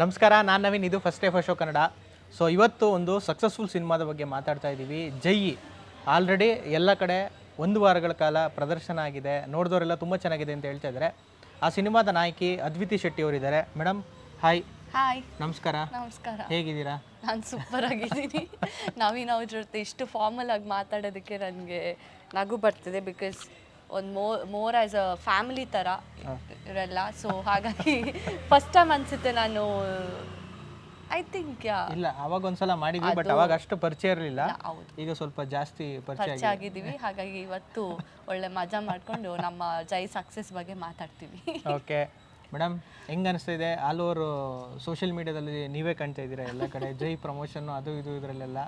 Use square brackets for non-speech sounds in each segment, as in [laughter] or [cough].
ನಮಸ್ಕಾರ ನಾನು ನವೀನ್ ಇದು first day first show Kannada. So ಇವತ್ತು ಒಂದು ಸಕ್ಸಸ್ಫುಲ್ ಸಿನಿಮಾದ ಬಗ್ಗೆ ಮಾತಾಡ್ತಾ ಇದ್ದೀವಿ. ಜೈ ಆಲ್ರೆಡಿ ಎಲ್ಲ ಕಡೆ ಒಂದು ವಾರಗಳ ಕಾಲ ಪ್ರದರ್ಶನ ಆಗಿದೆ. ನೋಡಿದವರೆಲ್ಲ ತುಂಬ ಚೆನ್ನಾಗಿದೆ ಅಂತ ಹೇಳ್ತಾ ಇದ್ದಾರೆ. ಆ ಸಿನಿಮಾದ ನಾಯಕಿ ಅದ್ವಿತಿ ಶೆಟ್ಟಿ ಅವರಿದ್ದಾರೆ. ಮೇಡಮ್ ಹಾಯ್ ಹಾಯ್ ನಮಸ್ಕಾರ. ನಮಸ್ಕಾರ. ಹೇಗಿದ್ದೀರಾ? ನಾನು ಸೂಪರ್ ಆಗಿದ್ದೀನಿ. [laughs] ನವೀನ್ ಅವ್ರ ಜೊತೆ ಇಷ್ಟು ಫಾರ್ಮಲ್ ಆಗಿ ಮಾತಾಡೋದಕ್ಕೆ ನನಗೆ ನಗು ಬರ್ತಿದೆ ಬಿಕಾಸ್ ಒಂದು more more as a family ಥರ ಇರಲ್ಲ. ಸೊ ಹಾಗಾಗಿ ಫಸ್ಟ್ ಟೈಮ್ ಅನಿಸುತ್ತೆ ನಾನು ಐ ಥಿಂಕ್ ಯಾ ಇಲ್ಲ ಅವಾಗ ಒಂದ್ಸಲ ಮಾಡಿದ್ವಿ ಬಟ್ ಅವಾಗ ಅಷ್ಟು ಪರಿಚಯ ಇರಲಿಲ್ಲ. ಈಗ ಸ್ವಲ್ಪ ಜಾಸ್ತಿ ಪರಿಚಯ ಆಗಿದ್ದೀವಿ ಹಾಗಾಗಿ ಇವತ್ತು ಒಳ್ಳೆ ಮಜಾ ಮಾಡಿಕೊಂಡು ನಮ್ಮ ಜೈ ಸಕ್ಸಸ್ ಬಗ್ಗೆ ಮಾತಾಡ್ತೀವಿ. ಓಕೆ ಮೇಡಮ್ ಹೆಂಗ್ ಅನಿಸ್ತಾ ಇದೆ ಆಲ್ ಓವರ್ ಸೋಷಿಯಲ್ ಮೀಡಿಯಾದಲ್ಲಿ ನೀವೇ ಕಾಣ್ತಾ ಇದ್ದೀರಾ? ಎಲ್ಲ ಕಡೆ ಜೈ ಪ್ರಮೋಷನ್ ಅದು ಇದು ಇದರಲ್ಲೆಲ್ಲ.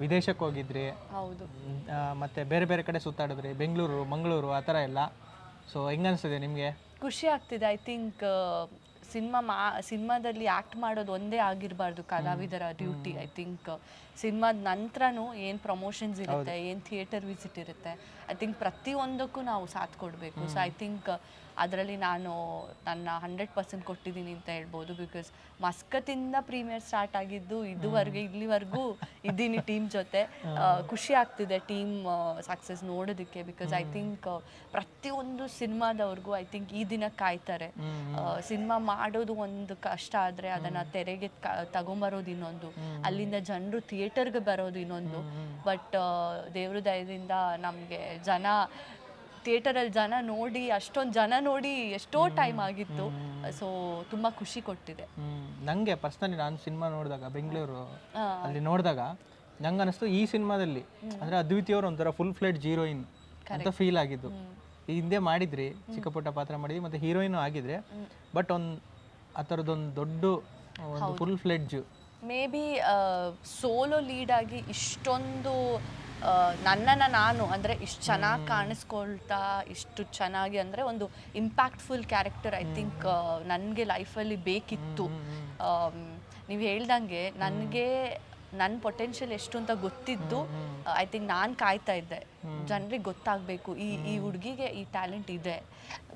ವಿದೇಶಕ್ಕೆ ಹೋಗಿದ್ರಿ. ಹೌದು. ಆ, ಮತ್ತೆ ಬೇರೆ ಬೇರೆ ಕಡೆ ಸುತ್ತಾಡಿದ್ರಿ. ಬೆಂಗಳೂರು ಮಂಗಳೂರು ಆ ಥರ ಎಲ್ಲ. ಸೊ ಹೆಂಗ್ ಅನಿಸ್ತಿದೆ ನಿಮಗೆ? ಖುಷಿ ಆಗ್ತಿದೆ. ಐ ಥಿಂಕ್ ಸಿನಿಮಾ ಮಾ ಸಿನಿಮಾದಲ್ಲಿ ಆ್ಯಕ್ಟ್ ಮಾಡೋದು ಒಂದೇ ಆಗಿರಬಾರ್ದು ಕಲಾವಿದರ ಡ್ಯೂಟಿ ಐ ಥಿಂಕ್ ಸಿನಿಮಾದ ನಂತರನೂ ಏನು ಪ್ರಮೋಷನ್ಸ್ ಇರುತ್ತೆ ಏನು ಥಿಯೇಟರ್ ವಿಸಿಟ್ ಇರುತ್ತೆ ಐ ಥಿಂಕ್ ಪ್ರತಿಯೊಂದಕ್ಕೂ ನಾವು ಸಾಥ್ ಕೊಡಬೇಕು. ಸೊ ಐ ಥಿಂಕ್ ಅದರಲ್ಲಿ ನಾನು ನನ್ನ ಹಂಡ್ರೆಡ್ ಪರ್ಸೆಂಟ್ ಕೊಟ್ಟಿದ್ದೀನಿ ಅಂತ ಹೇಳ್ಬೋದು. ಬಿಕಾಸ್ ಮಸ್ಕತಿಂದ ಪ್ರೀಮಿಯರ್ ಸ್ಟಾರ್ಟ್ ಆಗಿದ್ದು ಇದುವರೆಗೆ ಇಲ್ಲಿವರೆಗೂ ಇದ್ದೀನಿ ಟೀಮ್ ಜೊತೆ. ಖುಷಿ ಆಗ್ತಿದೆ ಟೀಮ್ ಸಕ್ಸಸ್ ನೋಡೋದಕ್ಕೆ. ಬಿಕಾಸ್ ಐ ಥಿಂಕ್ ಪ್ರತಿಯೊಂದು ಸಿನಿಮಾದವ್ರಿಗೂ ಐ ಥಿಂಕ್ ಈ ದಿನ ಕಾಯ್ತಾರೆ. ಸಿನಿಮಾ ಮಾಡೋದು ಒಂದು ಕಷ್ಟ ಆದರೆ ಅದನ್ನು ತೆರೆಗೆ ತಗೊಂಬರೋದು ಇನ್ನೊಂದು. ಅಲ್ಲಿಂದ ಜನರು ಥಿಯೇಟರ್ಗೆ ಬರೋದು ಇನ್ನೊಂದು. ಬಟ್ ದೇವ್ರ ದಯದಿಂದ ನಮಗೆ ಜನ ಥಿಯೇಟರಲ್ಲಿ ಜನ ನೋಡಿ ಅಷ್ಟೊಂದು ಜನ ನೋಡಿ ಎಷ್ಟೋ ಟೈಮ್ ಆಗಿತ್ತು. ಸೊ ತುಂಬಾ ಖುಷಿ ಕೊಟ್ಟಿದೆ. ನಂಗೆ ಪರ್ಸ್ನಲಿ ನಾನು ಸಿನಿಮಾ ನೋಡಿದಾಗ ಬೆಂಗಳೂರು ಅಲ್ಲಿ ನೋಡಿದಾಗ ನಂಗೆ ಅನಿಸ್ತು ಈ ಸಿನಿಮಾದಲ್ಲಿ ಅಂದರೆ ಅದ್ವಿತಿಯವರು ಒಂಥರ ಫುಲ್ ಫ್ಲೆಡ್ ಹೀರೋಯಿನ್ ಅಂತ ಫೀಲ್ ಆಗಿದ್ದು. ಈ ಹಿಂದೆ ಮಾಡಿದ್ರಿ ಚಿಕ್ಕ ಪುಟ್ಟ ಪಾತ್ರ ಮಾಡಿದ್ವಿ ಮತ್ತೆ ಹೀರೋಯಿನ್ ಆಗಿದ್ರೆ ಬಟ್ ಒಂದು ಆ ಥರದ್ದೊಂದು ದೊಡ್ಡ ಒಂದು full fledged maybe solo ಲೀಡಾಗಿ ಇಷ್ಟೊಂದು ಆ, ನನ್ನನ್ನು ನಾನು ಅಂದರೆ ಇಷ್ಟು ಚೆನ್ನಾಗಿ ಕಾಣಿಸ್ಕೊಳ್ತಾ ಇಷ್ಟು ಚೆನ್ನಾಗಿ ಅಂದರೆ ಒಂದು ಇಂಪ್ಯಾಕ್ಟ್ಫುಲ್ ಕ್ಯಾರೆಕ್ಟರ್ ಐ ಥಿಂಕ್ ನನಗೆ ಲೈಫಲ್ಲಿ ಬೇಕಿತ್ತು. ನೀವು ಹೇಳ್ದಂಗೆ ನನಗೆ ನನ್ನ ಪೊಟೆನ್ಷಿಯಲ್ ಎಷ್ಟು ಅಂತ ಗೊತ್ತಿದ್ದು ಐ ಥಿಂಕ್ ನಾನು ಕಾಯ್ತಾ ಇದ್ದೆ. ಜನರಿಗೆ ಗೊತ್ತಾಗಬೇಕು ಈ ಈ ಹುಡುಗಿಗೆ ಈ ಟ್ಯಾಲೆಂಟ್ ಇದೆ.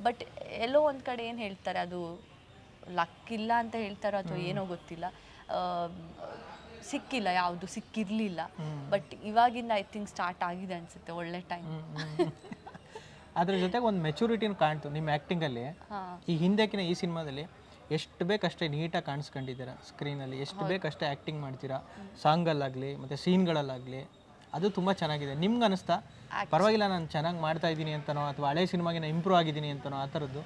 ಬಟ್ ಎಲ್ಲೋ ಒಂದು ಕಡೆ ಏನು ಹೇಳ್ತಾರೆ ಅದು ಲಕ್ ಇಲ್ಲ ಅಂತ ಹೇಳ್ತಾರೋ ಅಥವಾ ಏನೋ ಗೊತ್ತಿಲ್ಲ. ಸಿಕ್ಕಿಲ್ಲ ಯಾವುದು ಸಿಕ್ಕಿರಲಿಲ್ಲ. ಬಟ್ ಇವಾಗಿಂದ ಐ ಥಿಂಕ್ ಸ್ಟಾರ್ಟ್ ಆಗಿದೆ ಅನ್ಸುತ್ತೆ ಒಳ್ಳೆ ಟೈಮ್ ಅದ್ರ ಜೊತೆಗೆ ಒಂದು ಮೆಚುರಿಟಿನ ಕಾಣ್ತು ನಿಮ್ಮ ಆ್ಯಕ್ಟಿಂಗಲ್ಲಿ ಈ ಹಿಂದೆಕಿನ ಈ ಸಿನಿಮಾದಲ್ಲಿ ಎಷ್ಟು ಬೇಕಷ್ಟೇ ನೀಟಾಗಿ ಕಾಣಿಸ್ಕೊಂಡಿದ್ದೀರಾ ಸ್ಕ್ರೀನಲ್ಲಿ ಎಷ್ಟು ಬೇಕಷ್ಟೇ ಆ್ಯಕ್ಟಿಂಗ್ ಮಾಡ್ತೀರಾ? ಸಾಂಗಲ್ಲಾಗಲಿ ಮತ್ತು ಸೀನ್ಗಳಲ್ಲಾಗಲಿ ಅದು ತುಂಬ ಚೆನ್ನಾಗಿದೆ. ನಿಮ್ಗೆ ಅನಿಸ್ತಾ? ಪರವಾಗಿಲ್ಲ ನಾನು ಚೆನ್ನಾಗಿ ಮಾಡ್ತಾ ಇದ್ದೀನಿ ಅಂತನೋ ಅಥವಾ ಹಳೆ ಸಿನಿಮಾಗಿನ ಇಂಪ್ರೂವ್ ಆಗಿದ್ದೀನಿ ಅಂತನೋ ಆ ಥರದ್ದು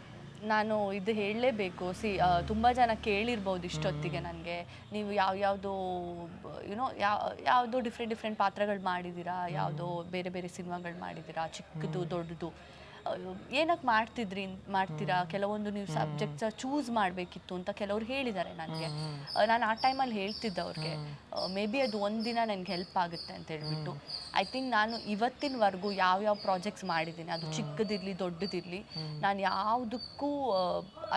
ನಾನು ಇದು ಹೇಳಲೇಬೇಕು. ಸಿ ತುಂಬ ಜನ ಕೇಳಿರ್ಬೋದು ಇಷ್ಟೊತ್ತಿಗೆ ನನಗೆ. ನೀವು ಯಾವ ಯಾವುದೋ ಯುನೋ ಯಾವ ಯಾವುದೋ ಡಿಫ್ರೆಂಟ್ ಡಿಫ್ರೆಂಟ್ ಪಾತ್ರಗಳು ಮಾಡಿದ್ದೀರಾ ಯಾವುದೋ ಬೇರೆ ಬೇರೆ ಸಿನಿಮಾಗಳು ಮಾಡಿದ್ದೀರಾ ಚಿಕ್ಕದು ದೊಡ್ಡದು? ಏನಕ್ಕೆ ಮಾಡ್ತಿದ್ರಿ ಮಾಡ್ತೀರಾ? ಕೆಲವೊಂದು ನೀವು ಸಬ್ಜೆಕ್ಟ್ಸ್ ಚೂಸ್ ಮಾಡಬೇಕಿತ್ತು ಅಂತ ಕೆಲವ್ರು ಹೇಳಿದ್ದಾರೆ ನನಗೆ. ನಾನು ಆ ಟೈಮಲ್ಲಿ ಹೇಳ್ತಿದ್ದೆ ಅವ್ರಿಗೆ ಮೇ ಬಿ ಅದು ಒಂದಿನ ನನಗೆ ಹೆಲ್ಪ್ ಆಗುತ್ತೆ ಅಂತ ಹೇಳ್ಬಿಟ್ಟು. ಐ ಥಿಂಕ್ ನಾನು ಇವತ್ತಿನವರೆಗೂ ಯಾವ್ಯಾವ ಪ್ರಾಜೆಕ್ಟ್ಸ್ ಮಾಡಿದ್ದೀನಿ ಅದು ಚಿಕ್ಕದಿರಲಿ ದೊಡ್ಡದಿರಲಿ ನಾನು ಯಾವುದಕ್ಕೂ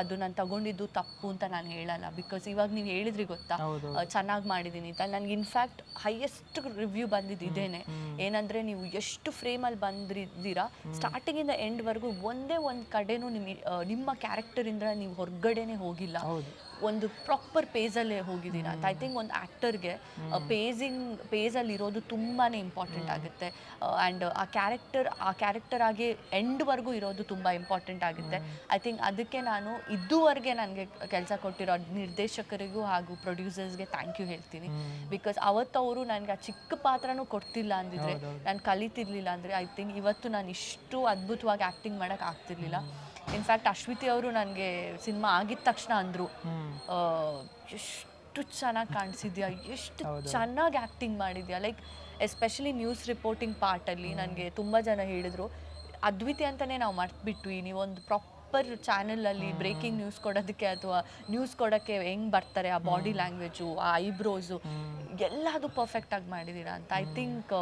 ಅದು ನಾನು ತಗೊಂಡಿದ್ದು ತಪ್ಪು ಅಂತ ನಾನು ಹೇಳಲ್ಲ. ಬಿಕಾಸ್ ಇವಾಗ ನೀವು ಹೇಳಿದ್ರಿ ಗೊತ್ತಾ. ಚೆನ್ನಾಗಿ ಮಾಡಿದ್ದೀನಿ ಅಂತ. ನನಗೆ ಇನ್ಫ್ಯಾಕ್ಟ್ ಹೈಯೆಸ್ಟ್ ರಿವ್ಯೂ ಬಂದಿದ್ದು ಇದೇನೆ. ಏನಂದರೆ ನೀವು ಎಷ್ಟು ಫ್ರೇಮಲ್ಲಿ ಬಂದಿದ್ದೀರಾ? ಸ್ಟಾರ್ಟಿಂಗಿಂದ ಎಂಡ್ವರೆಗೂ ಒಂದೇ ಒಂದು ಕಡೆನೂ ನಿಮ್ಮ ನಿಮ್ಮ ಕ್ಯಾರೆಕ್ಟರಿಂದ ನೀವು ಹೊರಗಡೆನೆ ಹೋಗಿಲ್ಲ. ಹೌದು. ಒಂದು ಪ್ರಾಪರ್ ಪೇಜಲ್ಲೇ ಹೋಗಿದ್ದೀರಾ ಅಂತ. ಐ ಥಿಂಕ್ ಒಂದು ಆ್ಯಕ್ಟರ್ಗೆ ಪೇಜಿಂಗ್ ಪೇಜಲ್ಲಿ ಇರೋದು ತುಂಬಾ ಇಂಪಾರ್ಟೆಂಟ್ ಆಗುತ್ತೆ. ಆ್ಯಂಡ್ ಆ ಕ್ಯಾರೆಕ್ಟರ್ ಆ ಕ್ಯಾರೆಕ್ಟರ್ ಆಗಿ ಎಂಡ್ವರೆಗೂ ಇರೋದು ತುಂಬ ಇಂಪಾರ್ಟೆಂಟ್ ಆಗುತ್ತೆ. ಐ ಥಿಂಕ್ ಅದಕ್ಕೆ ನಾನು ಇದುವರೆಗೆ ನನಗೆ ಕೆಲಸ ಕೊಟ್ಟಿರೋ ನಿರ್ದೇಶಕರಿಗೂ ಹಾಗೂ ಪ್ರೊಡ್ಯೂಸರ್ಸ್ಗೆ ಥ್ಯಾಂಕ್ ಯು ಹೇಳ್ತೀನಿ. ಬಿಕಾಸ್ ಅವತ್ತು ಅವರು ನನಗೆ ಆ ಚಿಕ್ಕ ಪಾತ್ರನೂ ಕೊಡ್ತಿಲ್ಲ ಅಂದಿದ್ರೆ ನಾನು ಕಲಿತಿರ್ಲಿಲ್ಲ ಅಂದರೆ ಐ ಥಿಂಕ್ ಇವತ್ತು ನಾನು ಇಷ್ಟು ಅದ್ಭುತವಾಗಿ ಆ್ಯಕ್ಟಿಂಗ್ ಮಾಡೋಕ್ಕೆ ಆಗ್ತಿರ್ಲಿಲ್ಲ. ಇನ್ಫ್ಯಾಕ್ಟ್ ಅಶ್ವಿತಿ ಅವರು ನನಗೆ ಸಿನಿಮಾ ಆಗಿದ ತಕ್ಷಣ ಅಂದರು. ಎಷ್ಟು ಚೆನ್ನಾಗಿ ಕಾಣಿಸಿದ್ಯಾ ಎಷ್ಟು ಚೆನ್ನಾಗಿ ಆ್ಯಕ್ಟಿಂಗ್ ಮಾಡಿದ್ಯಾ. ಲೈಕ್ ಎಸ್ಪೆಷಲಿ ನ್ಯೂಸ್ ರಿಪೋರ್ಟಿಂಗ್ ಪಾರ್ಟಲ್ಲಿ ನನಗೆ ತುಂಬ ಜನ ಹೇಳಿದರು ಅದ್ವಿತಿ ಅಂತಲೇ ನಾವು ಮರ್ತ್ಬಿಟ್ವಿ ನೀವೊಂದು ಪ್ರಾಪರ್ ಚಾನಲಲ್ಲಿ ಬ್ರೇಕಿಂಗ್ ನ್ಯೂಸ್ ಕೊಡೋದಕ್ಕೆ ಅಥವಾ ನ್ಯೂಸ್ ಕೊಡೋಕ್ಕೆ ಹೆಂಗೆ ಬರ್ತಾರೆ ಆ ಬಾಡಿ ಲ್ಯಾಂಗ್ವೇಜು ಆ ಐಬ್ರೋಸು ಎಲ್ಲದು ಪರ್ಫೆಕ್ಟಾಗಿ ಮಾಡಿದ್ದೀರಾ ಅಂತ. ಐ ಥಿಂಕ್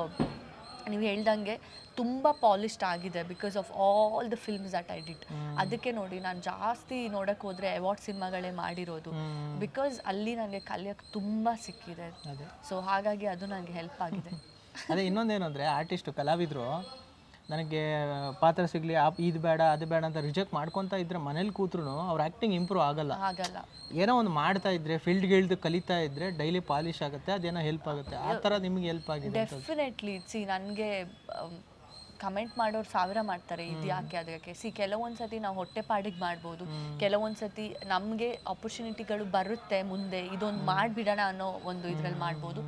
ನೀವು ಹೇಳ್ದಂಗೆ ತುಂಬ ಪಾಲಿಶ್ಡ್ ಆಗಿದೆ because of all the films that I did ಅದಕ್ಕೆ ನೋಡಿ ನಾನು ಜಾಸ್ತಿ ನೋಡಕ್ಕೆ ಹೋದರೆ ಅವಾರ್ಡ್ ಸಿನಿಮಾಗಳೇ ಮಾಡಿರೋದು. ಬಿಕಾಸ್ ಅಲ್ಲಿ ನನಗೆ ಕಲಿಯೋಕ್ಕೆ ತುಂಬ ಸಿಕ್ಕಿದೆ. ಸೊ ಹಾಗಾಗಿ ಅದು ನನಗೆ ಹೆಲ್ಪ್ ಆಗಿದೆ. [laughs] ಅದೇ ಇನ್ನೊಂದೇನು ಅಂದರೆ ಆರ್ಟಿಸ್ಟು ಕಲಾವಿದರು ನನಗೆ ಪಾತ್ರ ಸಿಗಲಿ ಇದು ಬೇಡ ಅದು ಬೇಡ ಅಂತ ರಿಜೆಕ್ಟ್ ಮಾಡ್ಕೊತಾ ಇದ್ರೆ ಮನೇಲಿ ಕೂತ್ರು ಅವ್ರ ಆ್ಯಕ್ಟಿಂಗ್ ಇಂಪ್ರೂವ್ ಆಗಲ್ಲ. ಆಗಲ್ಲ. ಏನೋ ಒಂದು ಮಾಡ್ತಾ ಇದ್ರೆ ಫೀಲ್ಡ್ ಗಿಲ್ಡ್ ಕಲಿತಾ ಇದ್ರೆ ಡೈಲಿ ಪಾಲಿಶ್ ಆಗುತ್ತೆ ಅದೇನೋ ಹೆಲ್ಪ್ ಆಗುತ್ತೆ. ಆ ಥರ ನಿಮ್ಗೆ ಹೆಲ್ಪ್ ಆಗಿದೆ ಡೆಫಿನೆಟ್ಲಿ ಸಿ ನನಗೆ ಕಮೆಂಟ್ ಮಾಡೋರು ಸಾವಿರ ಮಾಡ್ತಾರೆ ಇದು ಯಾಕೆ ಅದಕ್ಕೆ? ಸಿ ಕೆಲವೊಂದು ಸತಿ ನಾವು ಹೊಟ್ಟೆಪಾಡಿಗೆ ಮಾಡ್ಬೋದು. ಕೆಲವೊಂದು ಸತಿ ನಮಗೆ ಆಪರ್ಚುನಿಟಿಗಳು ಬರುತ್ತೆ ಮುಂದೆ ಇದೊಂದು ಮಾಡಿಬಿಡೋಣ ಅನ್ನೋ ಒಂದು ಇದ್ರಲ್ಲಿ ಮಾಡ್ಬೋದು.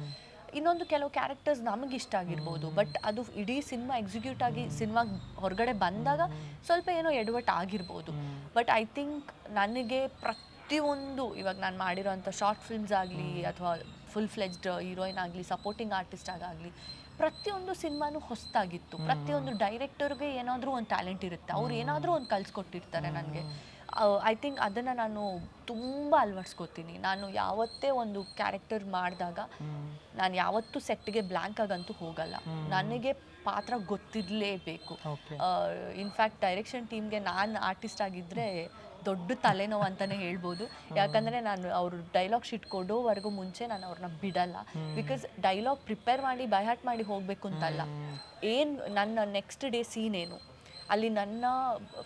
ಇನ್ನೊಂದು ಕೆಲವು ಕ್ಯಾರೆಕ್ಟರ್ಸ್ ನಮಗೆ ಇಷ್ಟ ಆಗಿರ್ಬೋದು. ಬಟ್ ಅದು ಇಡೀ ಸಿನಿಮಾ ಎಕ್ಸಿಕ್ಯೂಟ್ ಆಗಿ ಸಿನಿಮಾ ಹೊರಗಡೆ ಬಂದಾಗ ಸ್ವಲ್ಪ ಏನೋ ಎಡವಟ್ ಆಗಿರ್ಬೋದು. ಬಟ್ ಐ ಥಿಂಕ್ ನನಗೆ ಪ್ರತಿಯೊಂದು ಇವಾಗ ನಾನು ಮಾಡಿರೋಂಥ ಶಾರ್ಟ್ ಫಿಲ್ಮ್ಸ್ ಆಗಲಿ ಅಥವಾ ಫುಲ್ ಫ್ಲೆಜ್ಡ್ ಹೀರೋಯಿನ್ ಆಗಲಿ ಸಪೋರ್ಟಿಂಗ್ ಆರ್ಟಿಸ್ಟ್ ಆಗಲಿ ಪ್ರತಿಯೊಂದು ಸಿನಿಮಾನು ಹೊಸದಾಗಿತ್ತು. ಪ್ರತಿಯೊಂದು ಡೈರೆಕ್ಟರ್ಗೆ ಏನಾದರೂ ಒಂದು ಟ್ಯಾಲೆಂಟ್ ಇರುತ್ತೆ. ಅವ್ರು ಏನಾದರೂ ಒಂದು ಕಲಿಸ್ಕೊಟ್ಟಿರ್ತಾರೆ ನನಗೆ. ಐ ಥಿಂಕ್ ಅದನ್ನು ನಾನು ತುಂಬ ಅಳವಡಿಸ್ಕೋತೀನಿ. ನಾನು ಯಾವತ್ತೇ ಒಂದು ಕ್ಯಾರೆಕ್ಟರ್ ಮಾಡಿದಾಗ ನಾನು ಯಾವತ್ತೂ ಸೆಟ್ಗೆ ಬ್ಲ್ಯಾಂಕ್ ಆಗಂತೂ ಹೋಗಲ್ಲ. ನನಗೆ ಪಾತ್ರ ಗೊತ್ತಿರಲೇಬೇಕು. ಇನ್ಫ್ಯಾಕ್ಟ್ ಡೈರೆಕ್ಷನ್ ಟೀಮ್ಗೆ ನಾನು ಆರ್ಟಿಸ್ಟ್ ಆಗಿದ್ದರೆ ದೊಡ್ಡ ತಲೆನೋವು ಅಂತಲೇ ಹೇಳ್ಬೋದು. ಯಾಕಂದರೆ ನಾನು ಅವರು ಡೈಲಾಗ್ ಶೀಟ್ ಕೊಡೋವರೆಗೂ ಮುಂಚೆ ನಾನು ಅವ್ರನ್ನ ಬಿಡಲ್ಲ. ಬಿಕಾಸ್ ಡೈಲಾಗ್ ಪ್ರಿಪೇರ್ ಮಾಡಿ ಬೈಹಾಟ್ ಮಾಡಿ ಹೋಗಬೇಕು ಅಂತಲ್ಲ. ಏನು ನನ್ನ ನೆಕ್ಸ್ಟ್ ಡೇ ಸೀನ್ ಏನು? ಅಲ್ಲಿ ನನ್ನ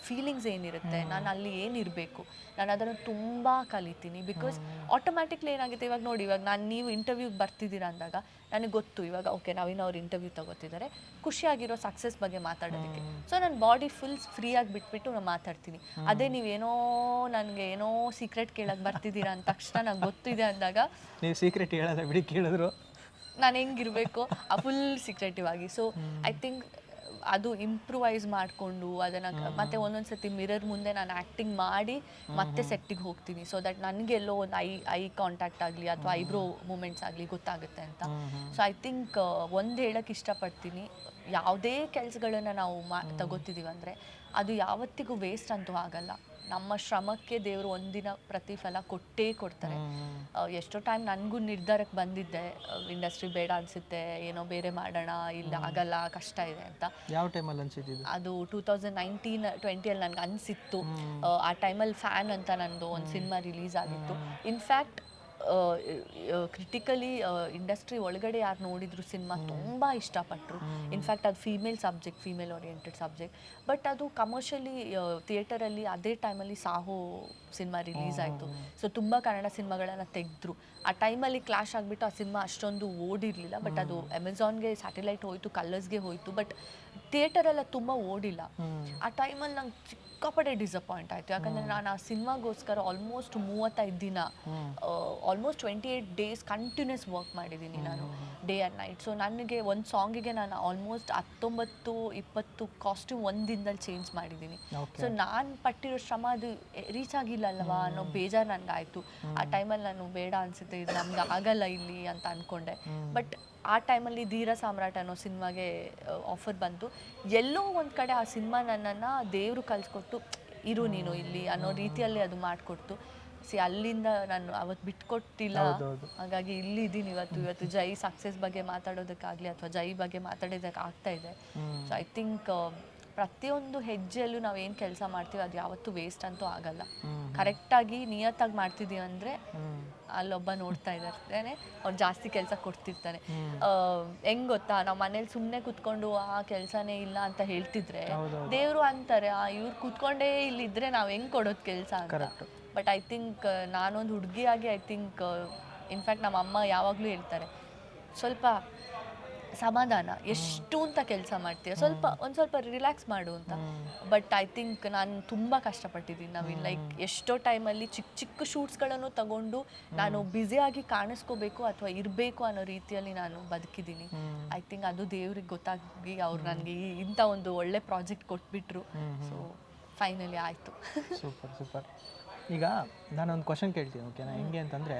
ಫೀಲಿಂಗ್ಸ್ ಏನಿರುತ್ತೆ ನಾನು ಅಲ್ಲಿ ಏನಿರಬೇಕು ನಾನು ಅದನ್ನು ತುಂಬ ಕಲಿತೀನಿ. ಬಿಕಾಸ್ ಆಟೋಮ್ಯಾಟಿಕ್ಲಿ ಏನಾಗುತ್ತೆ ಇವಾಗ ನೋಡಿ ಇವಾಗ ನಾನು ನೀವು ಇಂಟರ್ವ್ಯೂಗೆ ಬರ್ತಿದ್ದೀರಾ ಅಂದಾಗ ನನಗೆ ಗೊತ್ತು ಇವಾಗ ಓಕೆ ನಾವಿನ್ನು ಅವ್ರು ಇಂಟರ್ವ್ಯೂ ತಗೋತಿದ್ದಾರೆ. ಖುಷಿಯಾಗಿರೋ ಸಕ್ಸಸ್ ಬಗ್ಗೆ ಮಾತಾಡೋದಕ್ಕೆ. ಸೊ ನನ್ನ ಬಾಡಿ ಫುಲ್ ಫ್ರೀಯಾಗಿ ಬಿಟ್ಬಿಟ್ಟು ನಾನು ಮಾತಾಡ್ತೀನಿ. ಅದೇ ನೀವೇನೋ ನನಗೆ ಏನೋ ಸೀಕ್ರೆಟ್ ಕೇಳಕ್ಕೆ ಬರ್ತಿದ್ದೀರಾ ಅಂದ ತಕ್ಷಣ ನಂಗೆ ಗೊತ್ತಿದೆ ಅಂದಾಗ ನೀವು ಸೀಕ್ರೆಟ್ ಹೇಳೋದ ಬಿಡಿ ಕೇಳಿದ್ರು. ನಾನು ಹೆಂಗಿರಬೇಕು ಆ ಫುಲ್ ಸೀಕ್ರೆಟಿವ್ ಆಗಿ. ಸೊ ಐ ಥಿಂಕ್ ಅದು ಇಂಪ್ರೂವೈಸ್ ಮಾಡಿಕೊಂಡು ಅದನ್ನು ಮತ್ತೆ ಒಂದೊಂದು ಸತಿ ಮಿರರ್ ಮುಂದೆ ನಾನು ಆ್ಯಕ್ಟಿಂಗ್ ಮಾಡಿ ಮತ್ತೆ ಸೆಟ್ಟಿಗೆ ಹೋಗ್ತೀನಿ. ಸೊ ದಟ್ ನನಗೆಲ್ಲೋ ಒಂದು ಐ ಐ ಕಾಂಟ್ಯಾಕ್ಟ್ ಆಗಲಿ ಅಥವಾ ಐಬ್ರೋ ಮೂಮೆಂಟ್ಸ್ ಆಗಲಿ ಗೊತ್ತಾಗುತ್ತೆ ಅಂತ. ಸೊ ಐ ಥಿಂಕ್ ಒಂದು ಹೇಳಕ್ಕೆ ಇಷ್ಟಪಡ್ತೀನಿ. ಯಾವುದೇ ಕೆಲಸಗಳನ್ನು ನಾವು ಮಾ ತಗೋತಿದ್ದೀವಿ ಅಂದರೆ ಅದು ಯಾವತ್ತಿಗೂ ವೇಸ್ಟ್ ಅಂತೂ ಆಗಲ್ಲ. ನಮ್ಮ ಶ್ರಮಕ್ಕೆ ದೇವರು ಒಂದಿನ ಪ್ರತಿಫಲ ಕೊಟ್ಟೇ ಕೊಡ್ತಾರೆ. ಎಷ್ಟೋ ಟೈಮ್ ನನಗೂ ನಿರ್ಧಾರಕ್ಕೆ ಬಂದಿದ್ದೆ. ಇಂಡಸ್ಟ್ರಿ ಬೇಡ ಅನಿಸುತ್ತೆ ಏನೋ ಬೇರೆ ಮಾಡೋಣ ಇಲ್ಲ ಆಗಲ್ಲ ಕಷ್ಟ ಇದೆ ಅಂತ. ಯಾವ ಟೈಮಲ್ಲಿ ಅನ್ಸಿದ್ದು ಅದು ಟೂ ತೌಸಂಡ್ ನೈನ್ಟೀನ್ ಟ್ವೆಂಟಿಯಲ್ಲಿ ನನಗೆ ಅನಿಸಿತ್ತು. ಆ ಟೈಮಲ್ಲಿ ಫ್ಯಾನ್ ಅಂತ ನಂದು ಒಂದು ಸಿನಿಮಾ ರಿಲೀಸ್ ಆಗಿತ್ತು. ಇನ್ಫ್ಯಾಕ್ಟ್ ಕ್ರಿಟಿಕಲಿ ಇಂಡಸ್ಟ್ರಿ ಒಳಗಡೆ ಯಾರು ನೋಡಿದ್ರು ಸಿನಿಮಾ ತುಂಬ ಇಷ್ಟಪಟ್ಟರು ಇನ್ಫ್ಯಾಕ್ಟ್ ಅದು female subject female oriented subject but ಅದು ಕಮರ್ಷಿಯಲಿ ಥಿಯೇಟರಲ್ಲಿ ಅದೇ ಟೈಮಲ್ಲಿ ಸಾಹೋ ಸಿನಿಮಾ ರಿಲೀಸ್ ಆಯಿತು. ಸೊ ತುಂಬ ಕನ್ನಡ ಸಿನಿಮಾಗಳನ್ನು ತೆಗೆದ್ರು. ಆ ಟೈಮಲ್ಲಿ ಕ್ಲಾಶ್ ಆಗಿಬಿಟ್ಟು ಆ ಸಿನಿಮಾ ಅಷ್ಟೊಂದು ಓಡಿರಲಿಲ್ಲ. ಬಟ್ ಅದು ಅಮೆಝಾನ್ಗೆ ಸ್ಯಾಟಲೈಟ್ ಹೋಯಿತು ಕಲರ್ಸ್ಗೆ ಹೋಯಿತು. ಬಟ್ ಥಿಯೇಟರೆಲ್ಲ ತುಂಬ ಓಡಿಲ್ಲ. ಆ ಟೈಮಲ್ಲಿ ನಂಗೆ ಸಿಕ್ಕಾಪಟ್ಟೆ ಡಿಸಪಾಯಿಂಟ್ ಆಯಿತು. ಯಾಕಂದರೆ ನಾನು ಆ ಸಿನಿಮಾಗೋಸ್ಕರ ಆಲ್ಮೋಸ್ಟ್ ಮೂವತ್ತೈದು ದಿನ almost twenty eight days continuous work ಮಾಡಿದ್ದೀನಿ ನಾನು ಡೇ ಆ್ಯಂಡ್ ನೈಟ್ ಸೊ ನನಗೆ ಒಂದು ಸಾಂಗಿಗೆ ನಾನು ಆಲ್ಮೋಸ್ಟ್ ಹತ್ತೊಂಬತ್ತು ಇಪ್ಪತ್ತು ಕಾಸ್ಟ್ಯೂಮ್ ಒಂದು ದಿನದಲ್ಲಿ ಚೇಂಜ್ ಮಾಡಿದ್ದೀನಿ. ಸೊ ನಾನು ಪಟ್ಟಿರೋ ಶ್ರಮ ಅದು ರೀಚ್ ಆಗಿಲ್ಲ ಅಲ್ವಾ? ಅನ್ನೋ ಬೇಜಾರು ನನಗಾಯಿತು ಆ ಟೈಮಲ್ಲಿ ನಾನು ಬೇಡ ಅನಿಸುತ್ತೆ ಇದು ನಮ್ಗೆ ಆಗಲ್ಲ ಇಲ್ಲಿ ಅಂತ ಅಂದ್ಕೊಂಡೆ ಬಟ್ ಆ ಟೈಮಲ್ಲಿ ಧೀರ ಸಾಮ್ರಾಟ್ ಅನ್ನೋ ಸಿನಿಮಾಗೆ ಆಫರ್ ಬಂತು. ಎಲ್ಲೋ ಒಂದು ಕಡೆ ಆ ಸಿನಿಮಾ ನನ್ನನ್ನು ದೇವರು ಕಲಿಸ್ಕೊಟ್ಟು ಇರು ನೀನು ಇಲ್ಲಿ ಅನ್ನೋ ರೀತಿಯಲ್ಲಿ ಅದು ಮಾಡಿಕೊಡ್ತು. ಸಿ ಅಲ್ಲಿಂದ ನಾನು ಅವತ್ತು ಬಿಟ್ಕೊಟ್ಟಿಲ್ಲ. ಹಾಗಾಗಿ ಇಲ್ಲಿ ಇದ್ದೀನಿ ಇವತ್ತು ಇವತ್ತು ಜೈ ಸಕ್ಸಸ್ ಬಗ್ಗೆ ಮಾತಾಡೋದಕ್ಕಾಗಲಿ ಅಥವಾ ಜೈ ಬಗ್ಗೆ ಮಾತಾಡೋದಕ್ಕೆ ಆಗ್ತಾ ಇದೆ ಸೊ ಐ ಥಿಂಕ್ ಪ್ರತಿಯೊಂದು ಹೆಜ್ಜೆಯಲ್ಲೂ ನಾವು ಏನು ಕೆಲಸ ಮಾಡ್ತೀವಿ ಅದು ಯಾವತ್ತೂ ವೇಸ್ಟ್ ಅಂತೂ ಆಗಲ್ಲ. ಕರೆಕ್ಟಾಗಿ ನಿಯತ್ತಾಗಿ ಮಾಡ್ತಿದ್ದೀವಿ ಅಂದರೆ ಅಲ್ಲೊಬ್ಬ ನೋಡ್ತಾ ಇದ್ದಾನೆ ಅವ್ರು ಜಾಸ್ತಿ ಕೆಲಸ ಕೊಡ್ತಿರ್ತಾನೆ. ಹೆಂಗ್ ಗೊತ್ತಾ? ನಾವು ಮನೇಲಿ ಸುಮ್ಮನೆ ಕುತ್ಕೊಂಡು ಆ ಕೆಲಸನೇ ಇಲ್ಲ ಅಂತ ಹೇಳ್ತಿದ್ರೆ ದೇವರು ಅಂತಾರೆ ಆ ಇವ್ರು ಕುತ್ಕೊಂಡೇ ಇಲ್ಲಿದ್ರೆ ನಾವು ಹೆಂಗ್ ಕೊಡೋದು ಕೆಲಸ ಅಂತ. ಬಟ್ ಐ ಥಿಂಕ್ ನಾನೊಂದು ಹುಡುಗಿಯಾಗಿ ಐ ಥಿಂಕ್ ಇನ್ಫ್ಯಾಕ್ಟ್ ನಮ್ಮ ಅಮ್ಮ ಯಾವಾಗಲೂ ಹೇಳ್ತಾರೆ ಸ್ವಲ್ಪ ಸಮಾಧಾನ ಎಷ್ಟು ಅಂತ ಕೆಲಸ ಮಾಡ್ತೀಯ? ಸ್ವಲ್ಪ ಒಂದು ಸ್ವಲ್ಪ ರಿಲ್ಯಾಕ್ಸ್ ಮಾಡು ಅಂತ. ಬಟ್ ಐ ಥಿಂಕ್ ನಾನು ತುಂಬ ಕಷ್ಟಪಟ್ಟಿದ್ದೀನಿ ನಾವು ಲೈಕ್ ಎಷ್ಟೋ ಟೈಮಲ್ಲಿ ಚಿಕ್ಕ ಚಿಕ್ಕ ಶೂಟ್ಸ್ಗಳನ್ನು ತಗೊಂಡು ನಾನು ಬ್ಯುಸಿಯಾಗಿ ಕಾಣಿಸ್ಕೋಬೇಕು ಅಥವಾ ಇರಬೇಕು ಅನ್ನೋ ರೀತಿಯಲ್ಲಿ ನಾನು ಬದುಕಿದ್ದೀನಿ. ಐ ಥಿಂಕ್ ಅದು ದೇವ್ರಿಗೆ ಗೊತ್ತಾಗಿ ಅವ್ರು ನನಗೆ ಇಂಥ ಒಂದು ಒಳ್ಳೆ ಪ್ರಾಜೆಕ್ಟ್ ಕೊಟ್ಬಿಟ್ರು. ಸೊ ಫೈನಲಿ ಆಯಿತು. Super super. ಈಗ ನಾನೊಂದು ಕ್ವಶನ್ ಕೇಳ್ತೀನಿ ಓಕೆನಾ ಹೆಂಗೆ ಅಂತಂದರೆ